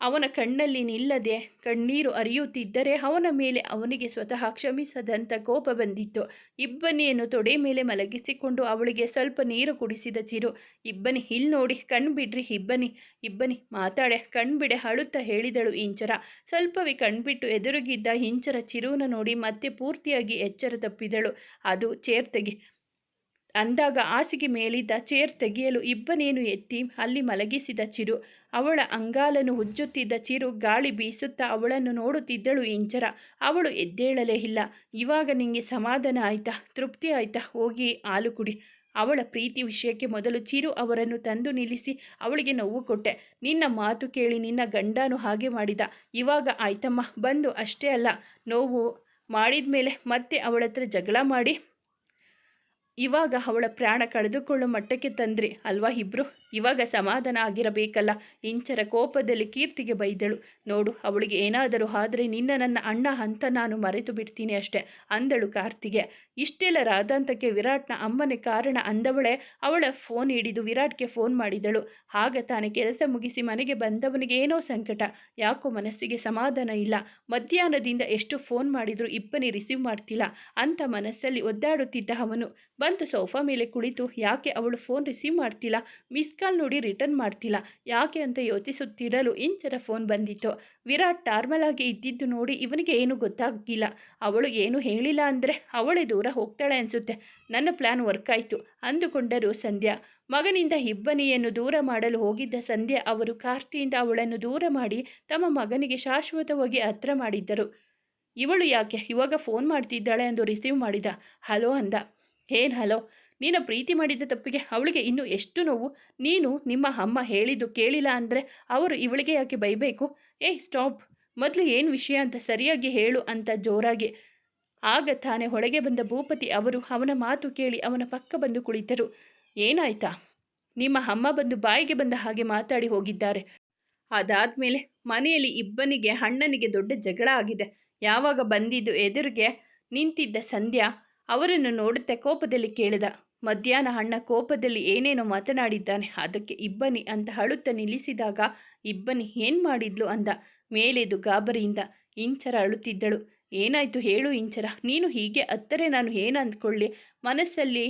[SPEAKER 1] ಅವನ ಕಣ್ಣಲ್ಲಿ ನಿಲ್ಲದೆ ಕಣ್ಣೀರು ಅರಿಯುತ್ತಿದ್ದರೆ ಅವನ ಮೇಲೆ ಅವನಿಗೆ ಸ್ವತಃ ಕ್ಷಮಿಸದಂಥ ಕೋಪ ಬಂದಿತ್ತು. ಇಬ್ಬನಿಯನ್ನು ತೊಡೆ ಮೇಲೆ ಮಲಗಿಸಿಕೊಂಡು ಅವಳಿಗೆ ಸ್ವಲ್ಪ ನೀರು ಕುಡಿಸಿದ ಚಿರು, ಇಬ್ಬನಿ ಇಲ್ಲಿ ನೋಡಿ ಕಣ್ಬಿಡ್ರಿ ಇಬ್ಬನಿ ಇಬ್ಬನಿ, ಮಾತಾಡೆ ಕಣ್ಬಿಡೆ ಅಳುತ್ತಾ ಹೇಳಿದಳು ಇಂಚರ. ಸ್ವಲ್ಪವೇ ಕಣ್ಬಿಟ್ಟು ಎದುರುಗಿದ್ದ ಇಂಚರ ಚಿರುನ ನೋಡಿ ಮತ್ತೆ ಪೂರ್ತಿಯಾಗಿ ಎಚ್ಚರ ತಪ್ಪಿದಳು. ಅದು ಚೇರ್ ತೆಗಿ ಅಂದಾಗ ಹಾಸಿಗೆ ಮೇಲಿದ್ದ ಚೇರ್ ತೆಗೆಯಲು ಇಬ್ಬನೇನು ಎತ್ತಿ ಅಲ್ಲಿ ಮಲಗಿಸಿದ ಚಿರು. ಅವಳ ಅಂಗಾಲನ್ನು ಉಜ್ಜುತ್ತಿದ್ದ ಚಿರು ಗಾಳಿ ಬೀಸುತ್ತಾ ಅವಳನ್ನು ನೋಡುತ್ತಿದ್ದಳು ಇಂಚರ. ಅವಳು ಎದ್ದೇಳಲೇ ಇಲ್ಲ. ಇವಾಗ ನಿಂಗೆ ಸಮಾಧಾನ ಆಯ್ತಾ? ತೃಪ್ತಿ ಆಯ್ತಾ? ಹೋಗಿ ಹಾಲು ಕುಡಿ. ಅವಳ ಪ್ರೀತಿ ವಿಷಯಕ್ಕೆ ಮೊದಲು ಚಿರು ಅವರನ್ನು ತಂದು ನಿಲ್ಲಿಸಿ ಅವಳಿಗೆ ನೋವು ಕೊಟ್ಟೆ. ನಿನ್ನ ಮಾತು ಕೇಳಿ ನಿನ್ನ ಗಂಡನು ಹಾಗೆ ಮಾಡಿದ. ಇವಾಗ ಆಯ್ತಮ್ಮ, ಬಂದು ಅಷ್ಟೇ ಅಲ್ಲ. ನೋವು ಮಾಡಿದ ಮೇಲೆ ಮತ್ತೆ ಅವಳ ಹತ್ರ ಜಗಳ ಮಾಡಿ ಇವಾಗ ಅವಳ ಪ್ರಾಣ ಕಳೆದುಕೊಳ್ಳೋ ಮಟ್ಟಕ್ಕೆ ತಂದ್ರಿ ಅಲ್ವಾ ಇಬ್ರು? ಇವಾಗ ಸಮಾಧಾನ ಆಗಿರಬೇಕಲ್ಲ? ಇಂಚರ ಕೋಪದಲ್ಲಿ ಕೀರ್ತಿಗೆ ಬೈದಳು. ನೋಡು, ಅವಳಿಗೆ ಏನಾದರೂ ಆದರೆ ನಿನ್ನ ನನ್ನ ಅಣ್ಣ ಅಂತ ನಾನು ಮರೆತು ಬಿಡ್ತೀನಿ ಅಷ್ಟೆ, ಅಂದಳು ಕಾರ್ತಿಗೆ. ಇಷ್ಟೆಲ್ಲ ರಾಧಾಂತಕ್ಕೆ ವಿರಾಟ್ನ ಅಮ್ಮನೇ ಕಾರಣ ಅಂದವಳೆ ಅವಳ ಫೋನ್ ಹಿಡಿದು ವಿರಾಟ್ಗೆ ಫೋನ್ ಮಾಡಿದಳು. ಆಗ ತಾನೇ ಕೆಲಸ ಮುಗಿಸಿ ಮನೆಗೆ ಬಂದವನಿಗೆ ಏನೋ ಸಂಕಟ. ಯಾಕೋ ಮನಸ್ಸಿಗೆ ಸಮಾಧಾನ ಇಲ್ಲ. ಮಧ್ಯಾಹ್ನದಿಂದ ಎಷ್ಟು ಫೋನ್ ಮಾಡಿದರೂ ಇಬ್ಬನಿ ರಿಸೀವ್ ಮಾಡ್ತಿಲ್ಲ. ಅಂತ ಮನಸ್ಸಲ್ಲಿ ಒದ್ದಾಡುತ್ತಿದ್ದ ಅವನು. ಬಂತು ಸೋಫಾ ಮೇಲೆ ಕುಳಿತು, ಯಾಕೆ ಅವಳು ಫೋನ್ ರಿಸೀವ್ ಮಾಡ್ತಿಲ್ಲ? ಮಿಸ್ ಕಾಲ್ ನೋಡಿ ರಿಟರ್ನ್ ಮಾಡ್ತಿಲ್ಲ. ಯಾಕೆ ಅಂತ ಯೋಚಿಸುತ್ತಿರಲು ಇಂಚರ ಫೋನ್ ಬಂದಿತ್ತು. ವಿರಾಟ್ ನಾರ್ಮಲ್ ಆಗಿ ಇದ್ದಿದ್ದು ನೋಡಿ ಇವನಿಗೆ ಏನು ಗೊತ್ತಾಗಿಲ್ಲ ಅವಳು ಏನು ಹೇಳಿಲ್ಲ ಅಂದರೆ ಅವಳೇ ದೂರ ಹೋಗ್ತಾಳೆ ಅನಿಸುತ್ತೆ. ನನ್ನ ಪ್ಲ್ಯಾನ್ ವರ್ಕ್ ಆಯಿತು ಅಂದುಕೊಂಡರು ಸಂಧ್ಯಾ. ಮಗನಿಂದ ಇಬ್ಬನಿಯನ್ನು ದೂರ ಮಾಡಲು ಹೋಗಿದ್ದ ಸಂಧ್ಯಾ ಅವರು ಕಾರ್ತಿಯಿಂದ ಅವಳನ್ನು ದೂರ ಮಾಡಿ ತಮ್ಮ ಮಗನಿಗೆ ಶಾಶ್ವತವಾಗಿ ಹತ್ರ ಮಾಡಿದ್ದರು. ಇವಳು ಯಾಕೆ ಇವಾಗ ಫೋನ್ ಮಾಡ್ತಿದ್ದಾಳೆ ಎಂದು ರಿಸೀವ್ ಮಾಡಿದ. ಹಲೋ ಅಂದ. ಏನು ಹಲೋ? ನೀನು ಪ್ರೀತಿ ಮಾಡಿದ ತಪ್ಪಿಗೆ ಅವಳಿಗೆ ಇನ್ನೂ ಎಷ್ಟು ನೋವು? ನೀನು ನಿಮ್ಮ ಅಮ್ಮ ಹೇಳಿದ್ದು ಕೇಳಿಲ್ಲ ಅಂದರೆ ಅವರು ಇವಳಿಗೆ ಯಾಕೆ ಬೈಬೇಕು? ಏಯ್ ಸ್ಟಾಪ್ ಮೊದಲು ಏನು ವಿಷಯ ಅಂತ ಸರಿಯಾಗಿ ಹೇಳು ಅಂತ ಜೋರಾಗಿ. ಆಗ ತಾನೇ ಹೊಳಗೆ ಬಂದ ಭೂಪತಿ ಅವರು ಅವನ ಮಾತು ಕೇಳಿ ಅವನ ಪಕ್ಕ ಬಂದು ಕುಳಿತರು. ಏನಾಯ್ತಾ? ನಿಮ್ಮ ಅಮ್ಮ ಬಂದು ಬಾಯಿಗೆ ಬಂದ ಹಾಗೆ ಮಾತಾಡಿ ಹೋಗಿದ್ದಾರೆ. ಅದಾದ ಮೇಲೆ ಮನೆಯಲ್ಲಿ ಇಬ್ಬನಿಗೆ ಅಣ್ಣನಿಗೆ ದೊಡ್ಡ ಜಗಳ ಆಗಿದೆ. ಯಾವಾಗ ಬಂದಿದ್ದು ಎದುರಿಗೆ ನಿಂತಿದ್ದ ಸಂಧ್ಯಾ ಅವರನ್ನು ನೋಡುತ್ತೆ ಕೋಪದಲ್ಲಿ ಕೇಳಿದ. ಮಧ್ಯಾಹ್ನ ಅಣ್ಣ ಕೋಪದಲ್ಲಿ ಏನೇನೋ ಮಾತನಾಡಿದ್ದಾನೆ, ಅದಕ್ಕೆ ಇಬ್ಬನಿ ಅಂತ ಅಳುತ್ತ ನಿಲ್ಲಿಸಿದಾಗ, ಇಬ್ಬನಿ ಏನು ಮಾಡಿದ್ಲು ಅಂದ. ಮೇಲೆದು ಗಾಬರಿಯಿಂದ ಇಂಚರ ಅಳುತ್ತಿದ್ದಳು. ಏನಾಯ್ತು ಹೇಳು ಇಂಚರ, ನೀನು ಹೀಗೆ ಅತ್ತರೆ ನಾನು ಏನು ಅಂದ್ಕೊಳ್ಳಿ ಮನಸ್ಸಲ್ಲಿ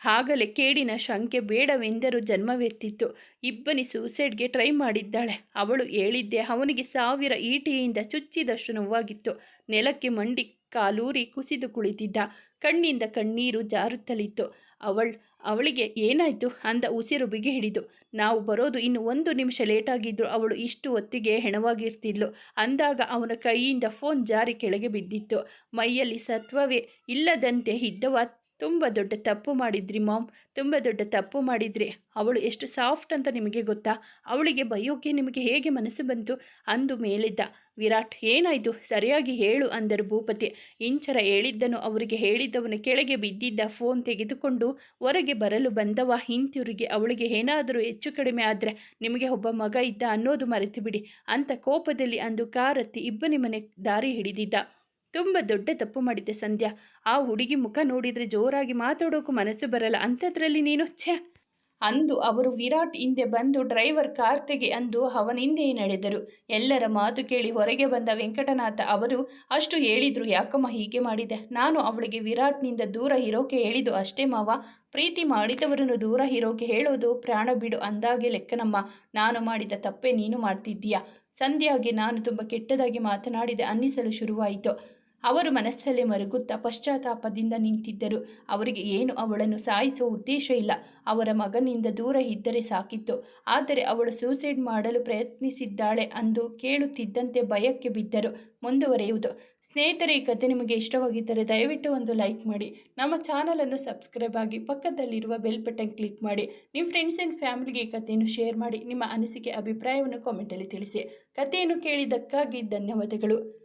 [SPEAKER 1] ಆಗಲೇ ಕೇಡಿನ ಶಂಕೆ ಬೇಡವೆಂದರೂ ಜನ್ಮವೆತ್ತಿತ್ತು. ಇಬ್ಬನಿ ಸೂಸೈಡ್ಗೆ ಟ್ರೈ ಮಾಡಿದ್ದಾಳೆ. ಅವಳು ಹೇಳಿದ್ದೆ ಅವನಿಗೆ ಸಾವಿರ ಈಟಿಯಿಂದ ಚುಚ್ಚಿದಷ್ಟು ನೋವಾಗಿತ್ತು. ನೆಲಕ್ಕೆ ಮಂಡಿ ಕಾಲೂರಿ ಕುಸಿದು ಕುಳಿತಿದ್ದ. ಕಣ್ಣಿಂದ ಕಣ್ಣೀರು ಜಾರುತ್ತಲಿತ್ತು. ಅವಳು, ಅವಳಿಗೆ ಏನಾಯಿತು? ಅಂದ ಉಸಿರು ಬಿಗಿ ಹಿಡಿದು. ನಾವು ಬರೋದು ಇನ್ನು ಒಂದು ನಿಮಿಷ ಲೇಟಾಗಿದ್ದರು ಅವಳು ಇಷ್ಟು ಹೊತ್ತಿಗೆ ಹೆಣವಾಗಿರ್ತಿದ್ಲು. ಅಂದಾಗ ಅವನ ಕೈಯಿಂದ ಫೋನ್ ಜಾರಿ ಕೆಳಗೆ ಬಿದ್ದಿತ್ತು. ಮೈಯಲ್ಲಿ ಸತ್ವವೇ ಇಲ್ಲದಂತೆ ಇದ್ದವ ತುಂಬ ದೊಡ್ಡ ತಪ್ಪು ಮಾಡಿದ್ರಿ ಮಾಮ್, ತುಂಬ ದೊಡ್ಡ ತಪ್ಪು ಮಾಡಿದ್ರಿ. ಅವಳು ಎಷ್ಟು ಸಾಫ್ಟ್ ಅಂತ ನಿಮಗೆ ಗೊತ್ತಾ? ಅವಳಿಗೆ ಬಯ್ಯೋಕೆ ನಿಮಗೆ ಹೇಗೆ ಮನಸ್ಸು ಬಂತು? ಅಂದು ಮೇಲಿದ್ದ. ವಿರಾಟ್, ಏನಾಯಿತು? ಸರಿಯಾಗಿ ಹೇಳು ಅಂದರು ಭೂಪತಿ. ಇಂಚರ ಹೇಳಿದ್ದನು ಅವರಿಗೆ ಹೇಳಿದ್ದವನು ಕೆಳಗೆ ಬಿದ್ದಿದ್ದ ಫೋನ್ ತೆಗೆದುಕೊಂಡು ಹೊರಗೆ ಬರಲು ಬಂದವ. ಹಿಂತಿರುಗಿ, ಅವಳಿಗೆ ಏನಾದರೂ ಹೆಚ್ಚು ಕಡಿಮೆ ಆದರೆ ನಿಮಗೆ ಒಬ್ಬ ಮಗ ಇದ್ದ ಅನ್ನೋದು ಮರೆತು ಬಿಡಿ. ಅಂತ ಕೋಪದಲ್ಲಿ ಅಂದು ಕಾರತ್ತಿ ಇಬ್ಬನಿ ಮನೆ ದಾರಿ ಹಿಡಿದಿದ್ದ. ತುಂಬ ದೊಡ್ಡ ತಪ್ಪು ಮಾಡಿದ್ದೆ ಸಂಧ್ಯಾ. ಆ ಹುಡುಗಿ ಮುಖ ನೋಡಿದರೆ ಜೋರಾಗಿ ಮಾತಾಡೋಕ್ಕೂ ಮನಸ್ಸು ಬರಲ್ಲ. ಅಂಥದ್ರಲ್ಲಿ ನೀನು ಛೆ. ಅಂದು ಅವರು ವಿರಾಟ್ ಹಿಂದೆ ಬಂದು ಡ್ರೈವರ್ ಕಾರ್ ತೆಗೆ ಅಂದು ಅವನಿಂದೆಯೇ ನಡೆದರು. ಎಲ್ಲರ ಮಾತು ಕೇಳಿ ಹೊರಗೆ ಬಂದ ವೆಂಕಟನಾಥ ಅವರು, ಅಷ್ಟು ಹೇಳಿದ್ರು ಯಾಕಮ್ಮ ಹೀಗೆ ಮಾಡಿದೆ? ನಾನು ಅವಳಿಗೆ ವಿರಾಟ್ನಿಂದ ದೂರ ಇರೋಕೆ ಹೇಳಿದ್ದು ಅಷ್ಟೇ ಮಾವ. ಪ್ರೀತಿ ಮಾಡಿದವರನ್ನು ದೂರ ಇರೋಕೆ ಹೇಳೋದು ಪ್ರಾಣ ಬಿಡು ಅಂದಾಗೆ ಲೆಕ್ಕನಮ್ಮ. ನಾನು ಮಾಡಿದ ತಪ್ಪೇ ನೀನು ಮಾಡ್ತಿದ್ದೀಯಾ? ಸಂಧ್ಯಾಗೆ ನಾನು ತುಂಬ ಕೆಟ್ಟದಾಗಿ ಮಾತನಾಡಿದೆ ಅನ್ನಿಸಲು ಶುರುವಾಯಿತು. ಅವರು ಮನಸ್ಸಲ್ಲೇ ಮರುಗುತ್ತಾ ಪಶ್ಚಾತ್ತಾಪದಿಂದ ನಿಂತಿದ್ದರು. ಅವರಿಗೆ ಏನು ಅವಳನ್ನು ಸಾಯಿಸುವ ಉದ್ದೇಶ ಇಲ್ಲ. ಅವರ ಮಗನಿಂದ ದೂರ ಇದ್ದರೆ ಸಾಕಿತ್ತು. ಆದರೆ ಅವಳು ಸೂಸೈಡ್ ಮಾಡಲು ಪ್ರಯತ್ನಿಸಿದ್ದಾಳೆ ಅಂದು ಕೇಳುತ್ತಿದ್ದಂತೆ ಭಯಕ್ಕೆ ಬಿದ್ದರು. ಮುಂದುವರೆಯುವುದು. ಸ್ನೇಹಿತರೆ, ಈ ಕಥೆ ನಿಮಗೆ ಇಷ್ಟವಾಗಿದ್ದರೆ ದಯವಿಟ್ಟು ಒಂದು ಲೈಕ್ ಮಾಡಿ. ನಮ್ಮ ಚಾನಲನ್ನು ಸಬ್ಸ್ಕ್ರೈಬ್ ಆಗಿ ಪಕ್ಕದಲ್ಲಿರುವ ಬೆಲ್ ಬಟನ್ ಕ್ಲಿಕ್ ಮಾಡಿ. ನಿಮ್ಮ ಫ್ರೆಂಡ್ಸ್ ಆ್ಯಂಡ್ ಫ್ಯಾಮಿಲಿಗೆ ಈ ಕಥೆಯನ್ನು ಶೇರ್ ಮಾಡಿ. ನಿಮ್ಮ ಅನಿಸಿಕೆ, ಅಭಿಪ್ರಾಯವನ್ನು ಕಾಮೆಂಟಲ್ಲಿ ತಿಳಿಸಿ. ಕಥೆಯನ್ನು ಕೇಳಿದ್ದಕ್ಕಾಗಿ ಧನ್ಯವಾದಗಳು.